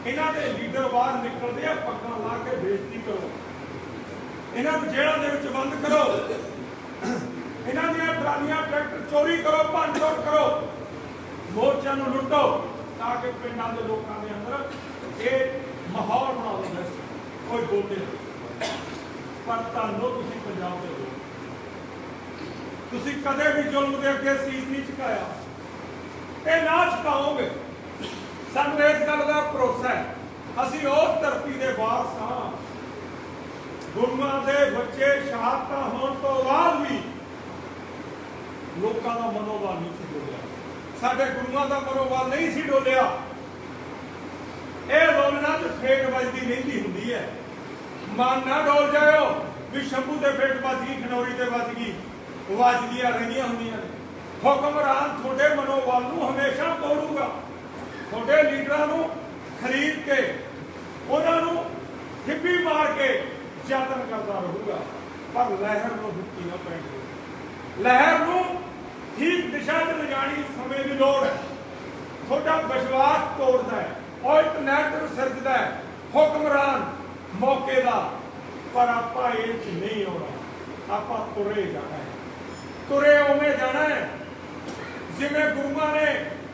ਇਹਨਾਂ ਦੇ ਲੀਡਰ ਬਾਹਰ ਨਿਕਲਦੇ ਆ, ਪੱਗਾਂ ਲਾ ਕੇ ਬੇਇੱਜ਼ਤੀ ਕਰੋ। ਇਹਨਾਂ ਨੂੰ ਜੇਲ੍ਹਾਂ ਦੇ ਵਿੱਚ ਬੰਦ ਕਰੋ। ਇਹਨਾਂ ਦੀਆਂ ਟਰਾਲੀਆਂ ਟਰੈਕਟਰ ਚੋਰੀ ਕਰੋ, ਭੰਨ ਤੋੜ ਕਰੋ। ਮੋਰਚਿਆਂ ਨੂੰ ਲੁੱਟੋ ਤਾਂ ਕਿ ਪਿੰਡਾਂ ਦੇ ਲੋਕਾਂ ਦੇ ਅੰਦਰ ਇਹ ਮਾਹੌਲ ਬਣਾ ਦਿੰਦੇ ਕੋਈ ਬੋਲਦੇ ਪਰ ਤੁਹਾਨੂੰ ਤੁਸੀਂ ਪੰਜਾਬ ਦੇ ਲੋਕ ਤੁਸੀਂ ਕਦੇ ਵੀ ਜ਼ੁਲਮ ਦੇ ਅੱਗੇ ਸੀਸ ਨਹੀਂ ਝੁਕਾਇਆ। ਇਹ ਨਾ ਝੁਕਾਓਗੇ। ਸਾਨੂੰ ਇਸ ਗੱਲ ਦਾ ਭਰੋਸਾ ਹੈ। ਅਸੀਂ ਉਸ ਧਰਤੀ ਦੇ ਵਾਰਸ ਹਾਂ। ਗੁਰੂਆਂ ਦੇ ਬੱਚੇ ਸ਼ਹਾਦਤਾਂ ਹੋਣ ਤੋਂ ਬਾਅਦ ਵੀ ਲੋਕਾਂ ਦਾ ਮਨੋਬਲ ਨਹੀਂ ਸੀ ਡੋਲਿਆ। ਸਾਡੇ ਗੁਰੂਆਂ ਦਾ ਮਨੋਬਲ ਨਹੀਂ ਸੀ ਡੋਲਿਆ। ਇਹ ਰੋਲਣਾ ਤੇ ਫੇਟ ਵੱਜਦੀ ਰਹਿੰਦੀ ਹੁੰਦੀ ਹੈ। ਮਨ ਨਾ ਡੋਲ ਜਾਇਓ ਵੀ ਸ਼ੰਭੂ ਦੇ ਫੇਟ ਵੱਜ ਗਈ, ਖਨੌਰੀ ਤੇ ਵੱਜ ਗਈ, ਵੱਜਦੀਆਂ ਰਹਿੰਦੀਆਂ ਹੁੰਦੀਆਂ ਨੇ। ਹੁਕਮਰਾਨ ਤੁਹਾਡੇ ਮਨੋਬਲ ਨੂੰ ਹਮੇਸ਼ਾ ਤੋੜੂਗਾ। ਤੁਹਾਡੇ ਲੀਡਰਾਂ ਨੂੰ ਖਰੀਦ ਕੇ, ਉਹਨਾਂ ਨੂੰ ਠਿੱਪੀ ਮਾਰ ਕੇ ਯਤਨ ਕਰਦਾ ਰਹੂਗਾ। ਪਰ ਲਹਿਰ ਨੂੰ ਹੁੱਕੀ ਨਾ ਪੈਣੀ ਲਹਿਰ ਨੂੰ ਠੀਕ ਦਿਸ਼ਾ 'ਚ ਲਿਜਾਣੀ ਸਮੇਂ ਦੀ ਲੋੜ ਹੈ। ਤੁਹਾਡਾ ਵਿਸ਼ਵਾਸ ਤੋੜਦਾ ਹੈ, ਔਰ ਸਿਰਜਦਾ ਹੈ, ਹੁਕਮਰਾਨ ਮੌਕੇ ਦਾ। ਪਰ ਆਪਾਂ ਇਹ 'ਚ ਨਹੀਂ ਆਉਣਾ, ਆਪਾਂ ਤੁਰੇ ਜਾਣਾ ਹੈ। ਤੁਰੇ ਉਵੇਂ ਜਾਣਾ ਹੈ, ਜਿਵੇਂ ਗੁਰੂਆਂ ਨੇ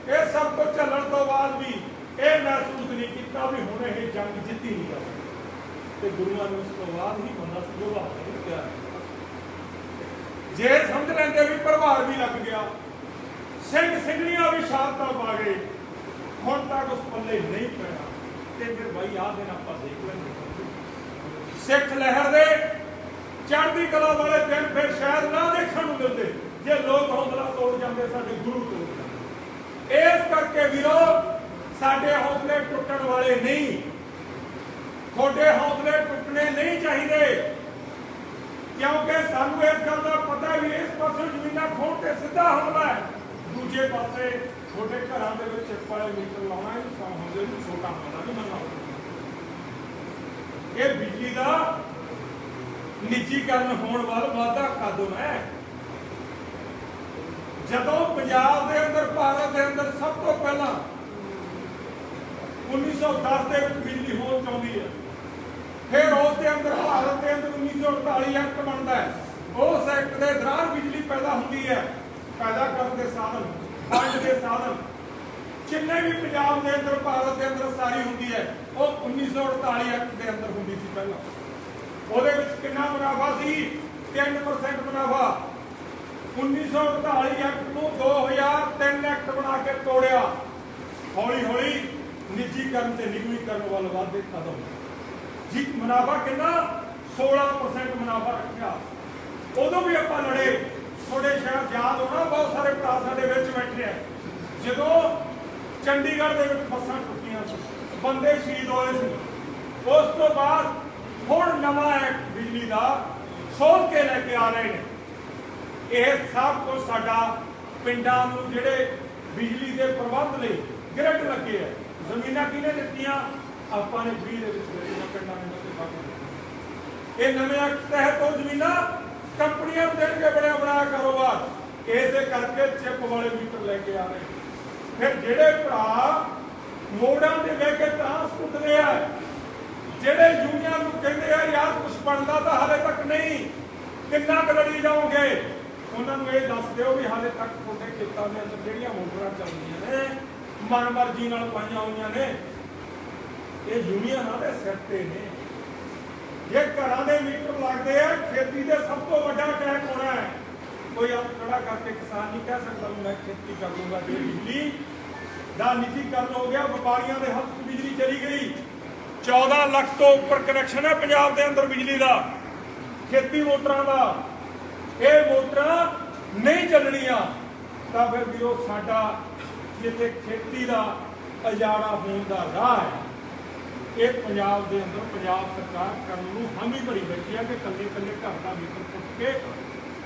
ਇਹ ਸਭ ਕੁਝ ਚੱਲਣ ਤੋਂ ਬਾਅਦ ਵੀ ਇਹ ਮਹਿਸੂਸ ਨਹੀਂ ਕੀਤਾ ਵੀ ਹੁਣ ਇਹ ਜੰਗ ਜਿੱਤੀ ਨਹੀਂ ਜਾ ਤੇ ਗੁਰੂਆਂ ਨੇ ਉਸ ਤੋਂ ਬਾਅਦ ਹੀ ਬੰਦਾ ਸੁਝਵਾ ਨਹੀਂ ਕਿਹਾ ਜੇ ਸਮਝ ਲੈਂਦੇ ਵੀ ਪ੍ਰਭਾਵ ਵੀ ਲੱਗ ਗਿਆ, ਸਿੰਘ ਸਿੰਘਣੀਆਂ ਵੀ ਸ਼ਾਂਤਾ ਪਾ ਗਏ। ਹੁਣ ਤੱਕ ਉਸ ਪੱਲੇ ਨਹੀਂ ਪਿਆ। ਤੇ ਫਿਰ ਭਾਈ ਆਹ ਦਿਨ ਆਪਾਂ ਦੇਖ ਲੈਂਦੇ ਸਿੱਖ ਲਹਿਰ ਦੇ ਚੜ੍ਹਦੀ ਕਲਾ ਵਾਲੇ ਦਿਨ ਫਿਰ ਸ਼ਾਇਦ ਨਾ ਦੇਖਣ ਨੂੰ ਮਿਲਦੇ ਜੇ ਲੋਕ ਹੌਸਲਾ ਤੋੜ ਜਾਂਦੇ, ਸਾਡੇ ਗੁਰੂ ਤੋੜ ਜਾਂਦੇ। ਇਸ ਕਰਕੇ ਵੀਰੋ, ਸਾਡੇ ਹੌਸਲੇ ਟੁੱਟਣ ਵਾਲੇ ਨਹੀਂ। ਤੁਹਾਡੇ ਹੌਸਲੇ ਟੁੱਟਣੇ ਨਹੀਂ ਚਾਹੀਦੇ। ਕਿਉਂਕਿ ਸਾਨੂੰ ਇਸ ਗੱਲ ਦਾ ਪਤਾ ਵੀ ਇਸ ਪਾਸੇ ਜ਼ਮੀਨਾਂ ਖੋਣ ਤੇ ਸਿੱਧਾ ਹਮਲਾ ਹੈ। ਦੂਜੇ ਪਾਸੇ ਤੁਹਾਡੇ ਘਰਾਂ ਦੇ ਵਿੱਚ ਇੱਕ ਵਾਲੇ ਮੀਟਰ ਲਾਉਣਾ ਇਹ ਸੌ ਨੂੰ ਛੋਟਾ ਹਮਲਾ ਨਹੀਂ ਮੰਨਣਾ ਇਹ ਬਿਜਲੀ ਦਾ ਨਿੱਜੀਕਰਨ ਹੋਣ ਵੱਲ ਵਾਧਾ ਕਦਮ ਹੈ। ਜਦੋਂ ਪੰਜਾਬ ਦੇ ਅੰਦਰ, ਭਾਰਤ ਦੇ ਅੰਦਰ ਸਭ ਤੋਂ ਪਹਿਲਾਂ 1910 ਦੇ ਵਿੱਚ ਬਿਜਲੀ ਹੋਣ ਚਾਹੁੰਦੀ ਹੈ। ਫਿਰ ਉਸ ਦੇ ਅੰਦਰ ਭਾਰਤ ਦੇ ਅੰਦਰ 1948 ਐਕਟ ਬਣਦਾ ਹੈ। ਉਸ ਐਕਟ ਦੇ ਦੌਰਾਨ ਬਿਜਲੀ ਪੈਦਾ ਹੁੰਦੀ ਹੈ। ਪੈਦਾ ਕਰਨ ਦੇ ਸਾਧਨ ਫੰਡ ਦੇ ਸਾਧਨ। ਜਿੰਨੇ ਵੀ ਪੰਜਾਬ ਦੇ ਅੰਦਰ, ਭਾਰਤ ਦੇ ਅੰਦਰ ਸਾਰੀ ਹੁੰਦੀ ਹੈ, ਉਹ 1948 ਐਕਟ ਦੇ ਅੰਦਰ ਹੁੰਦੀ ਸੀ ਪਹਿਲਾਂ। ਉਹਦੇ ਵਿੱਚ ਕਿੰਨਾ ਮੁਨਾਫਾ ਸੀ? 3% ਮੁਨਾਫਾ। 1948 ਐਕਟ ਨੂੰ 2003 ਐਕਟ ਬਣਾ ਕੇ ਤੋੜਿਆ। ਹੌਲੀ ਹੌਲੀ ਨਿੱਜੀਕਰਨ ਤੇ ਨਿਗਮੀਕਰਨ ਵੱਲ ਵਧਦੇ ਕਦਮ। ਜੀ ਮੁਨਾਫਾ ਕਿੰਨਾ? 16% ਮੁਨਾਫਾ ਰੱਖਿਆ। ਉਦੋਂ ਵੀ ਆਪਾਂ ਲੜੇ। ਤੁਹਾਡੇ ਸ਼ਾਇਦ ਯਾਦ ਹੋਣਾ, ਬਹੁਤ ਸਾਰੇ ਭਰਾ ਸਾਡੇ ਵਿੱਚ ਬੈਠੇ ਆ। ਜਦੋਂ ਚੰਡੀਗੜ੍ਹ ਦੇ ਵਿੱਚ ਬੱਸਾਂ ਟੁੱਟੀਆਂ ਸੀ, ਬੰਦੇ ਸ਼ਹੀਦ ਹੋਏ ਸੀ। ਉਸ ਤੋਂ ਬਾਅਦ ਹੁਣ ਨਵਾਂ ਐਕਟ ਬਿਜਲੀ ਦਾ ਸੋਧ ਕੇ ਲੈ ਕੇ ਆ ਰਹੇ ਨੇ। ਇਹ ਸਭ ਕੁਝ ਸਾਡਾ ਪਿੰਡਾਂ ਨੂੰ ਜਿਹੜੇ ਬਿਜਲੀ ਦੇ ਪ੍ਰਬੰਧ ਲਈ ਗ੍ਰਿਡ ਲੱਗੇ ਆ। ਜ਼ਮੀਨਾਂ ਕਿਹਨੇ ਦਿੱਤੀਆਂ? ਆਪਾਂ ਨੇ ਫ੍ਰੀ ਦੇ ਵਿੱਚ ਦਿੱਤੀਆਂ ਪਿੰਡਾਂ ਨੂੰ ਤੇ ਬਾਕੀ ਇਹ ਨਵੇਂ ਐਕਟ ਤਹਿਤ ਉਹ ਜ਼ਮੀਨਾਂ ਕੰਪਨੀਆਂ ਨੂੰ ਦੇਣਗੇ ਬਣਿਆ ਬਣਾਇਆ ਕਾਰੋਬਾਰ। ਇਸੇ ਕਰਕੇ ਚਿੱਪ ਵਾਲੇ ਮੀਟਰ ਲੈ ਕੇ ਆ ਰਹੇ ਫਿਰ ਜਿਹੜੇ ਭਰਾ ਮੋੜਾਂ ਦੇ ਲੈ ਕੇ ਟਾਂਸ ਕੁੱਟਦੇ ਆ, ਜਿਹੜੇ ਯੂਨੀਅਨ ਨੂੰ ਕਹਿੰਦੇ ਆ, ਯਾਰ ਕੁਝ ਬਣਦਾ ਤਾਂ ਹਾਲੇ ਤੱਕ ਨਹੀਂ, ਕਿੰਨਾ ਕੁ ਲੜੀ ਜਾਓਗੇ? ਉਹਨਾਂ ਨੂੰ ਇਹ ਦੱਸ ਦਿਓ ਵੀ ਹਾਲੇ ਤੱਕ ਤੁਹਾਡੇ ਖੇਤਾਂ ਦੇ ਅੰਦਰ ਜਿਹੜੀਆਂ ਮੋਟਰਾਂ ਚੱਲਦੀਆਂ ਨੇ, ਮਨਮਰਜ਼ੀ ਨਾਲ ਪਾਈਆਂ ਹੋਈਆਂ ਨੇ, ਇਹ ਯੂਨੀਅਨਾਂ ਦੇ ਸਿਰ ਤੇ ਨੇ। ਜੇ ਘਰਾਂ ਦੇ ਮੀਟਰ ਲੱਗਦੇ ਆ, ਖੇਤੀ ਦੇ ਸਭ ਤੋਂ ਵੱਡਾ ਟੈਕ ਹੋਣਾ ਹੈ। ਕੋਈ ਆਪ ਖੜਾ ਕਰਕੇ ਕਿਸਾਨ ਨਹੀਂ ਕਹਿ ਸਕਦਾ ਮੈਂ ਖੇਤੀ ਕਰ ਲੂੰਗਾ ਜੇ ਬਿਜਲੀ ਦਾ ਨਿੱਜੀਕਰਨ ਹੋ ਗਿਆ, ਵਪਾਰੀਆਂ ਦੇ ਹੱਥ ਬਿਜਲੀ ਚਲੀ ਗਈ। 14 ਲੱਖ ਤੋਂ ਉੱਪਰ ਕਨੈਕਸ਼ਨ ਹੈ ਪੰਜਾਬ ਦੇ ਅੰਦਰ ਬਿਜਲੀ ਦਾ, ਖੇਤੀ ਮੋਟਰਾਂ ਦਾ। ਇਹ ਮੋਟਰਾਂ ਨਹੀਂ ਚੱਲਣੀਆਂ, ਤਾਂ ਫਿਰ ਵੀਰੋ ਸਾਡਾ ਜਿੱਥੇ ਖੇਤੀ ਦਾ ਅਜਾੜਾ ਹੋਣ ਦਾ ਰਾਹ ਹੈ। ਇਹ ਪੰਜਾਬ ਦੇ ਅੰਦਰ ਪੰਜਾਬ ਸਰਕਾਰ ਕਰਨ ਨੂੰ ਹਾਮੀ ਭਰੀ ਬੈਠੀ ਹੈ ਕਿ ਕੱਲੇ ਕੱਲੇ ਘਰ ਦਾ ਮੀਟਰ ਪੁੱਟ ਕੇ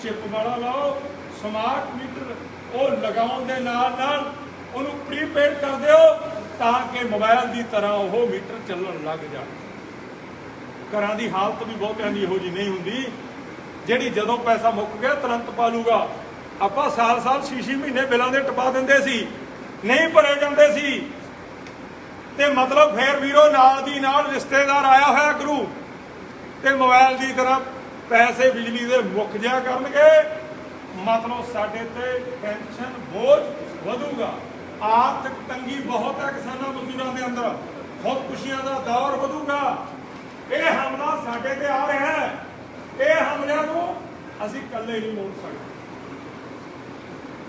ਚਿੱਪ ਵਾਲਾ ਲਾਓ, ਸਮਾਰਟ ਮੀਟਰ ਉਹ ਲਗਾਉਣ ਦੇ ਨਾਲ ਨਾਲ ਉਹਨੂੰ ਪ੍ਰੀਪੇਡ ਕਰ ਦਿਓ ਤਾਂ ਕਿ ਮੋਬਾਈਲ ਦੀ ਤਰ੍ਹਾਂ ਉਹ ਮੀਟਰ ਚੱਲਣ ਲੱਗ ਜਾਣ। ਘਰਾਂ ਦੀ ਹਾਲਤ ਵੀ ਬਹੁਤ ਦੀ ਇਹੋ ਜੀ ਨਹੀਂ ਹੁੰਦੀ। ਜਿਹੜੀ ਜਦੋਂ ਪੈਸਾ ਮੁੱਕ ਗਿਆ ਤੁਰੰਤ ਪਾ ਲੂਗਾ ਆਪਾਂ ਸਾਲ-ਸਾਲ ਸ਼ੀਸ਼ੀ ਮਹੀਨੇ ਬਿੱਲਾਂ ਦੇ ਟਪਾ ਦਿੰਦੇ ਸੀ। ਨਹੀਂ ਭਰੇ ਜਾਂਦੇ ਸੀ। ਤੇ ਮਤਲਬ ਫੇਰ ਵੀਰੋ ਨਾਲ ਦੀ ਨਾਲ ਰਿਸ਼ਤੇਦਾਰ ਆਇਆ ਹੋਇਆ ਕਰੂ ਤੇ ਮੋਬਾਈਲ ਦੀ ਤਰ੍ਹਾਂ ਪੈਸੇ ਬਿਜਲੀ ਦੇ ਮੁੱਕ ਜਾ ਕਰਨਗੇ। ਮਤਲਬ ਸਾਡੇ ਤੇ ਟੈਨਸ਼ਨ ਬੋਝ ਵਧੂਗਾ। ਆਰਥਿਕ ਤੰਗੀ ਬਹੁਤ ਹੈ ਕਿਸਾਨਾਂ ਮਜ਼ਦੂਰਾਂ ਦੇ ਅੰਦਰ। ਖੁਦਕੁਸ਼ੀਆਂ ਦਾ ਦੌਰ ਵਧੂਗਾ। ਇਹ ਹਮਲਾ ਸਾਡੇ ਤੇ ਆ ਰਿਹਾ ਹੈ। ਇਹ ਹਮਲਿਆਂ ਨੂੰ ਅਸੀਂ ਇਕੱਲੇ ਨਹੀਂ ਮੋੜ ਸਕਦੇ।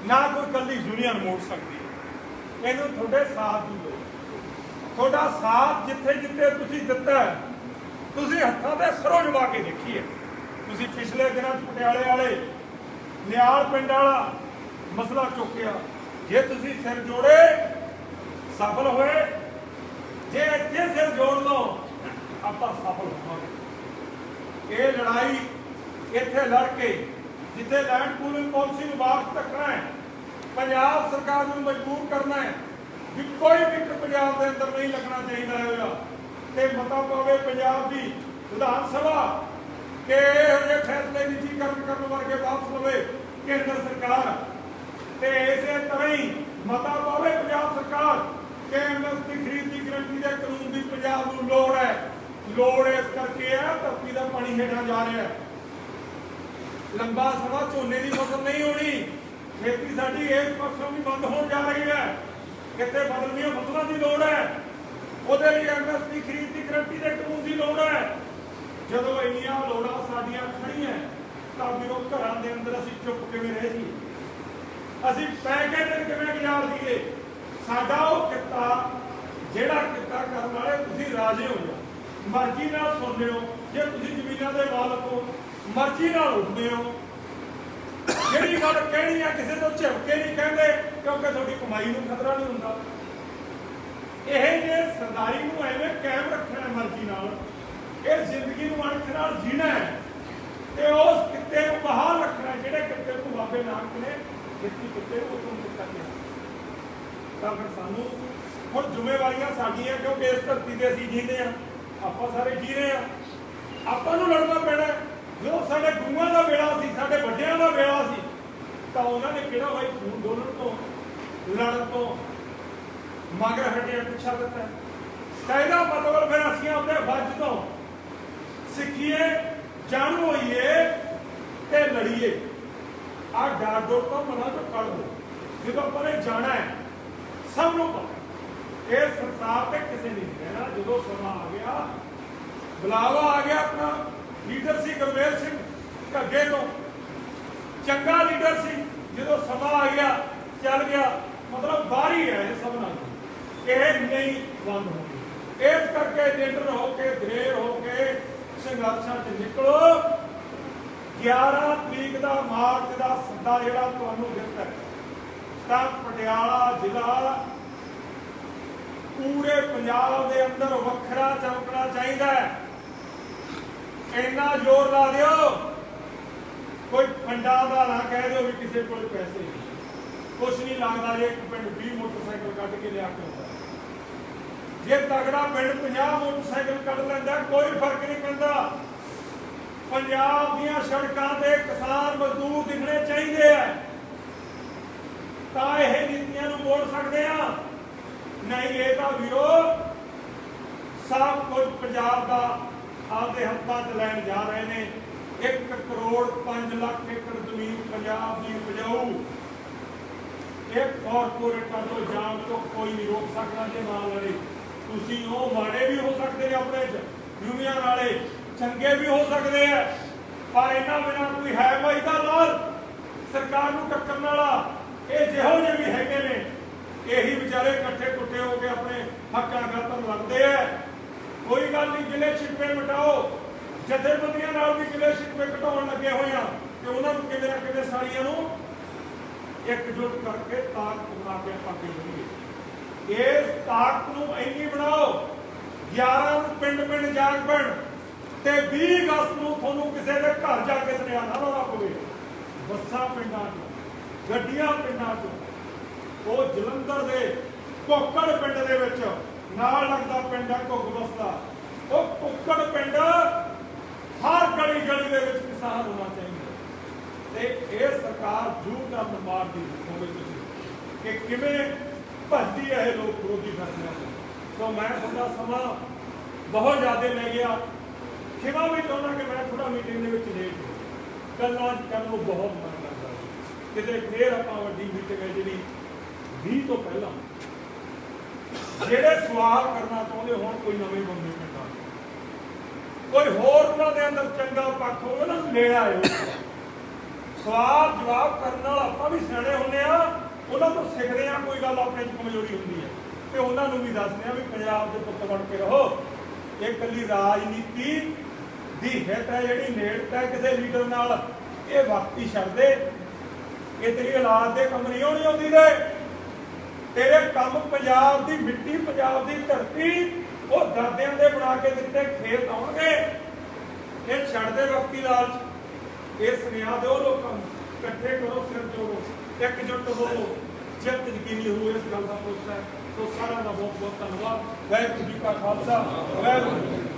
ਨਾ ਕੋਈ ਇਕੱਲੀ ਯੂਨੀਅਨ ਮੋੜ ਸਕਦੀ। ਇਹਨੂੰ ਤੁਹਾਡੇ ਸਾਥ ਦੀ ਲੋੜ ਤੁਹਾਡਾ ਸਾਥ ਜਿੱਥੇ ਜਿੱਥੇ ਤੁਸੀਂ ਦਿੱਤਾ ਤੁਸੀਂ ਹੱਥਾਂ ਤੇ ਸਰੋਂ ਜਵਾ ਕੇ ਦੇਖੀਏ ਤੁਸੀਂ ਪਿਛਲੇ ਦਿਨਾਂ 'ਚ ਪਟਿਆਲੇ ਵਾਲੇ, ਨਿਆਲ ਪਿੰਡ ਵਾਲਾ ਮਸਲਾ ਚੁੱਕਿਆ। ਜੇ ਤੁਸੀਂ ਸਿਰ ਜੋੜੇ, ਸਫਲ ਹੋਏ, ਜੇ ਇੱਥੇ ਸਿਰ ਜੋੜ ਲਓ, ਆਪਾਂ ਸਫਲ ਹੋਵਾਂਗੇ। ਇਹ ਲੜਾਈ ਇੱਥੇ ਲੜ ਕੇ, ਜਿੱਥੇ ਲੈਂਡ ਪੂਲਿੰਗ ਪਾਲਿਸੀ ਨੂੰ ਵਾਪਸ ਤੱਕਣਾ ਹੈ, ਪੰਜਾਬ ਸਰਕਾਰ ਨੂੰ ਮਜਬੂਰ ਕਰਨਾ ਹੈ ਵੀ ਕੋਈ ਵੀ ਪੰਜਾਬ ਦੇ ਅੰਦਰ ਨਹੀਂ ਲੱਗਣਾ ਚਾਹੀਦਾ ਹੈਗਾ। ਤੇ ਮਤਾ ਪਾਵੇ ਪੰਜਾਬ ਦੀ ਵਿਧਾਨ ਸਭਾ ਕਿ ਇਹੋ ਜਿਹੇ ਫੈਸਲੇ ਨਿੱਜੀਕਰਨ ਕਰਨ ਵਰਗੇ ਵਾਪਸ ਲਵੇ ਕੇਂਦਰ ਸਰਕਾਰ। ਤੇ ਇਸੇ ਤਰ੍ਹਾਂ ਹੀ ਮਤਾ ਪਾਵੇ ਪੰਜਾਬ ਸਰਕਾਰ ਕਿ ਐਮਐਸਪੀ ਖਰੀਦ ਦੀ ਗਰੰਟੀ ਦੇ ਕਾਨੂੰਨ ਦੀ ਪੰਜਾਬ ਨੂੰ ਲੋੜ ਹੈ। ਲੋੜ ਇਸ ਕਰਕੇ ਹੈ, ਧਰਤੀ ਦਾ ਪਾਣੀ ਹੇਠਾਂ ਜਾ ਰਿਹਾ ਹੈ। ਲੰਬਾ ਸਮਾਂ ਝੋਨੇ ਦੀ ਫਸਲ ਨਹੀਂ ਹੋਣੀ। ਖੇਤੀ ਸਾਡੀ ਇਸ ਪਾਸੋਂ ਵੀ ਬੰਦ ਹੋਣ ਜਾ ਰਹੀ ਹੈ। ਕਿਤੇ ਬਦਲਵੀਆਂ ਫਸਲਾਂ ਦੀ ਲੋੜ ਹੈ। ਉਹਦੇ ਲਈ ਐਮਐਸਪੀ ਖਰੀਦ ਦੀ ਗਰੰਟੀ ਦੇ ਕਾਨੂੰਨ ਦੀ ਲੋੜ ਹੈ। ਜਦੋਂ ਇੰਨੀਆਂ ਲੋੜਾਂ ਸਾਡੀਆਂ ਖੜੀਆਂ ਤਾਂ ਵੀਰੋ ਘਰਾਂ ਦੇ ਅੰਦਰ ਅਸੀਂ ਚੁੱਪ ਕਿਵੇਂ ਰਹਿ ਜੀ ਅਸੀਂ ਪੈ ਦਿਨ ਕਿਵੇਂ ਗੁਜ਼ਾਰ ਦਈਏ ਸਾਡਾ ਉਹ ਕਿੱਤਾ, ਜਿਹੜਾ ਕਿੱਤਾ ਕਰਨ ਵਾਲੇ ਤੁਸੀਂ ਰਾਜੇ ਹੋ। ਮਰਜ਼ੀ ਨਾਲ ਸੁਣਦੇ ਹੋ, ਜੇ ਤੁਸੀਂ ਜ਼ਮੀਨਾਂ ਦੇ ਮਾਲਕ ਹੋ, ਮਰਜ਼ੀ ਨਾਲ ਉੱਠਦੇ ਹੋ। ਜਿਹੜੀ ਗੱਲ ਕਹਿਣੀ ਆ, ਕਿਸੇ ਤੋਂ ਝਿਪਕੇ ਨਹੀਂ ਕਹਿੰਦੇ। ਕਿਉਂਕਿ ਤੁਹਾਡੀ ਕਮਾਈ ਨੂੰ ਖਤਰਾ ਨਹੀਂ ਹੁੰਦਾ। ਇਹ ਜੇ ਸਰਦਾਰੀ ਨੂੰ ਐਵੇਂ ਕਾਇਮ ਰੱਖਣਾ ਮਰਜ਼ੀ ਨਾਲ, ਇਹ ਜ਼ਿੰਦਗੀ ਨੂੰ ਅਣਖ ਨਾਲ ਜੀਣਾ ਹੈ। ਤੇ ਉਸ ਕਿੱਤੇ ਨੂੰ ਬਹਾਲ ਰੱਖਣਾ, ਜਿਹੜੇ ਕਿੱਤੇ ਨੂੰ ਬਾਬੇ ਨਾਨਕ ਨੇ ਖੇਤੀ ਕਿੱਤੇ ਨੂੰ ਉਤੋਂ ਕੀਤਾ ਗਿਆ ਤਾਂ ਫਿਰ ਸਾਨੂੰ ਹੁਣ ਜ਼ਿੰਮੇਵਾਰੀਆਂ ਸਾਡੀਆਂ, ਕਿਉਂਕਿ ਇਸ ਧਰਤੀ ਤੇ ਅਸੀਂ ਜੀਂਦੇ ਆ ਆਪਾਂ ਸਾਰੇ ਜੀ ਰਹੇ ਆ ਆਪਾਂ ਨੂੰ ਲੜਨਾ ਪੈਣਾ ਹੈ। ਜਦੋਂ ਸਾਡੇ ਗੁਰੂਆਂ ਦਾ ਵੇਲਾ ਸੀ, ਸਾਡੇ ਵੱਡਿਆਂ ਦਾ ਵੇਲਾ ਸੀ, ਤਾਂ ਉਹਨਾਂ ਨੇ ਕਿਹੜਾ ਭਾਈ ਖੂਨ ਡੋਲਣ ਤੋਂ ਲੜਨ ਤੋਂ ਮਗਰ ਹਟਿਆ ਪਿੱਛਾ ਦਿੱਤਾ। ਤਾਂ ਮਤਲਬ ਫਿਰ ਅਸੀਂ ਆਪਣੇ ਫਰਜ਼ ਤੋਂ ਸਿੱਖੀਏ, ਜਾਣੂ ਹੋਈਏ ਤੇ ਲੜੀਏ। ਆ ਡਰ ਡੋਰ ਤੋਂ ਮਨਾਂ ਤੋਂ ਕੱਢ ਦੋ। ਜਦੋਂ ਆਪਾਂ ਜਾਣਾ ਹੈ, ਸਭ ਨੂੰ ਪਤਾ। ਇਹ ਸੰਸਾਰ ਤੇ ਕਿਸੇ ਨੇ ਨਹੀਂ ਰਹਿਣਾ। ਜਦੋਂ ਸਮਾਂ ਆ ਗਿਆ, ਬੁਲਾਵਾ ਆ ਗਿਆ ਆਪਣਾ ਲੀਡਰ ਸੀ ਗੁਰਮੇਲ ਸਿੰਘ, ਘੱਗੇ ਤੋਂ। ਚੰਗਾ ਲੀਡਰ ਸੀ। ਜਦੋਂ ਸਮਾਂ ਆ ਗਿਆ, ਚੱਲ ਗਿਆ। ਮਤਲਬ ਬਾਹਰੀ ਹੈ ਇਹ ਸਭ ਨਾਲ ਇਹ ਨਹੀਂ ਬੰਦ ਹੋਣੀ ਇਸ ਕਰਕੇ ਨਿਡਰ ਹੋ ਕੇ, ਦਲੇਰ ਹੋ ਕੇ ਸੰਘਰਸ਼ਾਂ 'ਚ ਨਿਕਲੋ। 11 ਤਰੀਕ ਦਾ ਮਾਰਚ ਦਾ ਸੱਦਾ ਜਿਹੜਾ ਤੁਹਾਨੂੰ ਦਿੱਤਾ ਤਾਂ ਪਟਿਆਲਾ ਜ਼ਿਲ੍ਹਾ ਪੂਰੇ ਪੰਜਾਬ ਦੇ ਅੰਦਰ ਵੱਖਰਾ ਚਮਕਣਾ ਚਾਹੀਦਾ ਹੈ। ਇੰਨਾ ਜ਼ੋਰ ਲਾ ਦਿਓ। ਕੋਈ ਫੰਡਾਂ ਦਾ ਨਾ ਕਹਿ ਦਿਓ ਵੀ ਕਿਸੇ ਕੋਲ ਪੈਸੇ ਨਹੀਂ। ਕੁਛ ਨਹੀਂ ਲੱਗਦਾ ਜੇ, ਇੱਕ ਪਿੰਡ 20 ਮੋਟਰਸਾਈਕਲ ਕੱਢ ਕੇ ਲਿਆ ਕੇ ਆਉਂਦਾ। ਜੇ ਤਗੜਾ ਪਿੰਡ 50 ਮੋਟਰਸਾਈਕਲ ਕੱਢ ਲੈਂਦਾ, ਕੋਈ ਫ਼ਰਕ ਨਹੀਂ ਪੈਂਦਾ। ਪੰਜਾਬ ਦੀਆਂ ਸੜਕਾਂ ਤੇ ਕਿਸਾਨ ਮਜ਼ਦੂਰ ਦਿਖਣੇ ਚਾਹੀਦੇ ਆ। ਤਾਂ ਇਹ ਨੀਤੀਆਂ ਨੂੰ ਮੋੜ ਸਕਦੇ ਆ। ਨਹੀਂ, ਇਹ ਤਾਂ ਵੀਰੋ, ਸਭ ਕੁਝ ਪੰਜਾਬ ਦਾ ਆਪਦੇ ਹੱਥਾਂ 'ਚ ਲੈਣ ਜਾ ਰਹੇ ਨੇ। 1 ਕਰੋੜ 5 ਲੱਖ ਏਕੜ ਜ਼ਮੀਨ ਪੰਜਾਬ ਦੀ ਉਪਜਾਊ। ਇਹ ਕਾਰਪੋਰੇਟਾਂ ਤੋਂ ਜਾਣ ਤੋਂ ਕੋਈ ਨਹੀਂ ਰੋਕ ਸਕਦਾ ਜੇ ਨਾ ਲੜੇ ਤੁਸੀਂ ਉਹ ਮਾੜੇ ਵੀ ਹੋ ਸਕਦੇ ਨੇ ਆਪਣੇ ਚ ਯੂਨੀਅਨ ਵਾਲੇ ਚੰਗੇ ਵੀ ਹੋ ਸਕਦੇ ਆ, ਪਰ ਇਹਨਾਂ ਬਿਨਾਂ ਕੋਈ ਹੈ ਮਜਦਾ ਨਾਲ। ਸਰਕਾਰ ਨੂੰ ਟੱਕਰਨ ਵਾਲਾ ਇਹ ਜਿਹੋ ਜਿਹੇ ਵੀ ਹੈਗੇ ਨੇ, ਇਹੀ ਵਿਚਾਰੇ ਇਕੱਠੇ ਕੁੱਟੇ ਹੋ ਕੇ ਆਪਣੇ ਹੱਕਾਂ ਖਾਤਰ ਲੜਦੇ ਆ। ਕੋਈ ਗੱਲ ਨਹੀਂ ਗਿਲੇ ਛਿਪੇ ਮਿਟਾਓ, ਜਥੇਬੰਦੀਆਂ ਨਾਲ ਵੀ ਗਿਲੇ ਛਿਪੇ ਘਟਾਉਣ ਲੱਗੇ ਹੋਏ ਆ, ਤੇ ਉਹਨਾਂ ਨੂੰ ਕਿਵੇਂ ਨਾ ਕਿਵੇਂ ਸਾਰੀਆਂ ਨੂੰ ਇਕਜੁੱਟ ਕਰਕੇ ਤਾਕਤ ਬਣਾ ਕੇ ਆਪਾਂ ਅੱਗੇ ਵਧੀਏ। ਇਸ ਤਾਕਤ ਨੂੰ ਇੰਨੀ ਬਣਾਓ 11 ਨੂੰ ਪਿੰਡ ਪਿੰਡ ਜਾਗ ਪੈਣ ਤੇ 20 ਅਗਸਤ ਨੂੰ ਤੁਹਾਨੂੰ ਕਿਸੇ ਦੇ ਘਰ ਜਾ ਕੇ ਸੁਨੇਹਾ ਨਾ ਲਾਉਣਾ ਪਵੇ। ਬੱਸਾਂ ਪਿੰਡਾਂ 'ਚ, ਗੱਡੀਆਂ ਪਿੰਡਾਂ 'ਚ, ਉਹ ਜਲੰਧਰ ਦੇ ਕੋਕੜ ਪਿੰਡ ਦੇ ਵਿੱਚ ਨਾਲ ਲੱਗਦਾ ਪਿੰਡ ਹੈ ਘੁੱਗਬਸਤਾ ਉਹ ਕੋਕੜ ਪਿੰਡ ਹਰ ਗਲੀ ਗਲੀ ਦੇ ਵਿੱਚ ਕਿਸਾਨ ਹੋਣਾ ਚਾਹੀਦਾ। ਤੇ ਇਹ ਸਰਕਾਰ ਜੂ ਕਰਨ ਮਾਰਦੀ ਹੋਵੇ ਤੁਸੀਂ, ਕਿ ਕਿਵੇਂ ਭੱਜਦੀ ਹੈ ਇਹ ਲੋਕ ਵਿਰੋਧੀ ਫੈਸਲਿਆਂ ਤੋਂ। ਸੋ ਮੈਂ ਤੁਹਾਡਾ ਸਮਾਂ ਬਹੁਤ ਜ਼ਿਆਦਾ ਲੈ ਗਿਆ। ਖਿਮਾ ਵੀ ਚਾਹੁੰਦਾ ਕਿ ਮੈਂ ਥੋੜਾ ਮੀਟਿੰਗ ਦੇ ਵਿੱਚ ਲੇਟ ਹੋ ਗੱਲਾਂ ਕਰਨ ਨੂੰ ਬਹੁਤ ਮਨ ਕਰਦਾ ਕਿਤੇ ਫੇਰ ਆਪਾਂ ਵੱਡੀ ਮੀਟਿੰਗ ਹੈ ਜਿਹੜੀ 20 ਤੋਂ ਪਹਿਲਾਂ। ਜਿਹੜੇ ਸਵਾਲ ਕਰਨਾ ਚਾਹੁੰਦੇ ਹੋਣ, ਕੋਈ ਨਵੇਂ ਬੰਦੇ ਪੈਂਦਾ ਕੋਈ ਹੋਰ ਉਹਨਾਂ ਦੇ ਅੰਦਰ ਚੰਗਾ ਪੱਖ ਹੋਵੇ, ਉਹਨਾਂ ਨੂੰ ਲੈ ਆਇਓ। ਸਵਾਲ ਜਵਾਬ ਕਰਨ ਨਾਲ ਆਪਾਂ ਵੀ ਸਿਆਣੇ ਹੁੰਦੇ ਆ। ਉਹਨਾਂ ਤੋਂ ਸਿੱਖਦੇ ਆ ਕੋਈ ਗੱਲ ਆਪਣੇ ਚ ਕਮਜ਼ੋਰੀ ਹੁੰਦੀ ਹੈ ਤੇ ਉਹਨਾਂ ਨੂੰ ਵੀ ਦੱਸਦੇ ਆ ਵੀ ਪੰਜਾਬ ਦੇ ਪੁੱਤ ਬਣ ਕੇ ਰਹੋ। ਇਹ ਕੱਲੀ ਰਾਜਨੀਤੀ ਦੀ ਹਿੱਤ ਹੈ, ਜਿਹੜੀ ਨੇੜਤਾ ਹੈ ਕਿਸੇ ਲੀਡਰ ਨਾਲ। ਇਹ ਵਕਤੀ ਛੱਡਦੇ। ਇਹ ਤੇਰੀ ਔਲਾਦ ਦੇ ਕੰਮ ਨਹੀਂ ਹੋਣੀ ਆਉਂਦੀ ਦੇ ਤੇਰੇ ਕੰਮ ਪੰਜਾਬ ਦੀ ਮਿੱਟੀ, ਪੰਜਾਬ ਦੀ ਧਰਤੀ, ਉਹ ਦਾਦਿਆਂ ਦੇ ਬਣਾ ਕੇ ਦਿੱਤੇ ਖੇਤ ਆਉਣਗੇ। ਇਹ ਛੱਡਦੇ ਵਕਤੀ ਲਾਲਚ। ਇਹ ਸੁਨੇਹਾ ਦਿਓ ਲੋਕਾਂ ਨੂੰ, ਇਕੱਠੇ ਕਰੋ, ਸਿਰ ਜੋੜੋ, ਇਕਜੁੱਟ ਹੋਵੋ ਜਿੱਤ ਯਕੀਨੀ ਹੋ ਇਸ ਗੱਲ ਦਾ ਭਰੋਸਾ ਹੈ। ਸੋ ਸਾਰਿਆਂ ਦਾ ਬਹੁਤ ਬਹੁਤ ਧੰਨਵਾਦ। ਵਾਹਿਗੁਰੂ ਜੀ ਕਾ ਖਾਲਸਾ ਵੈਗੁਰੂ ਜੀ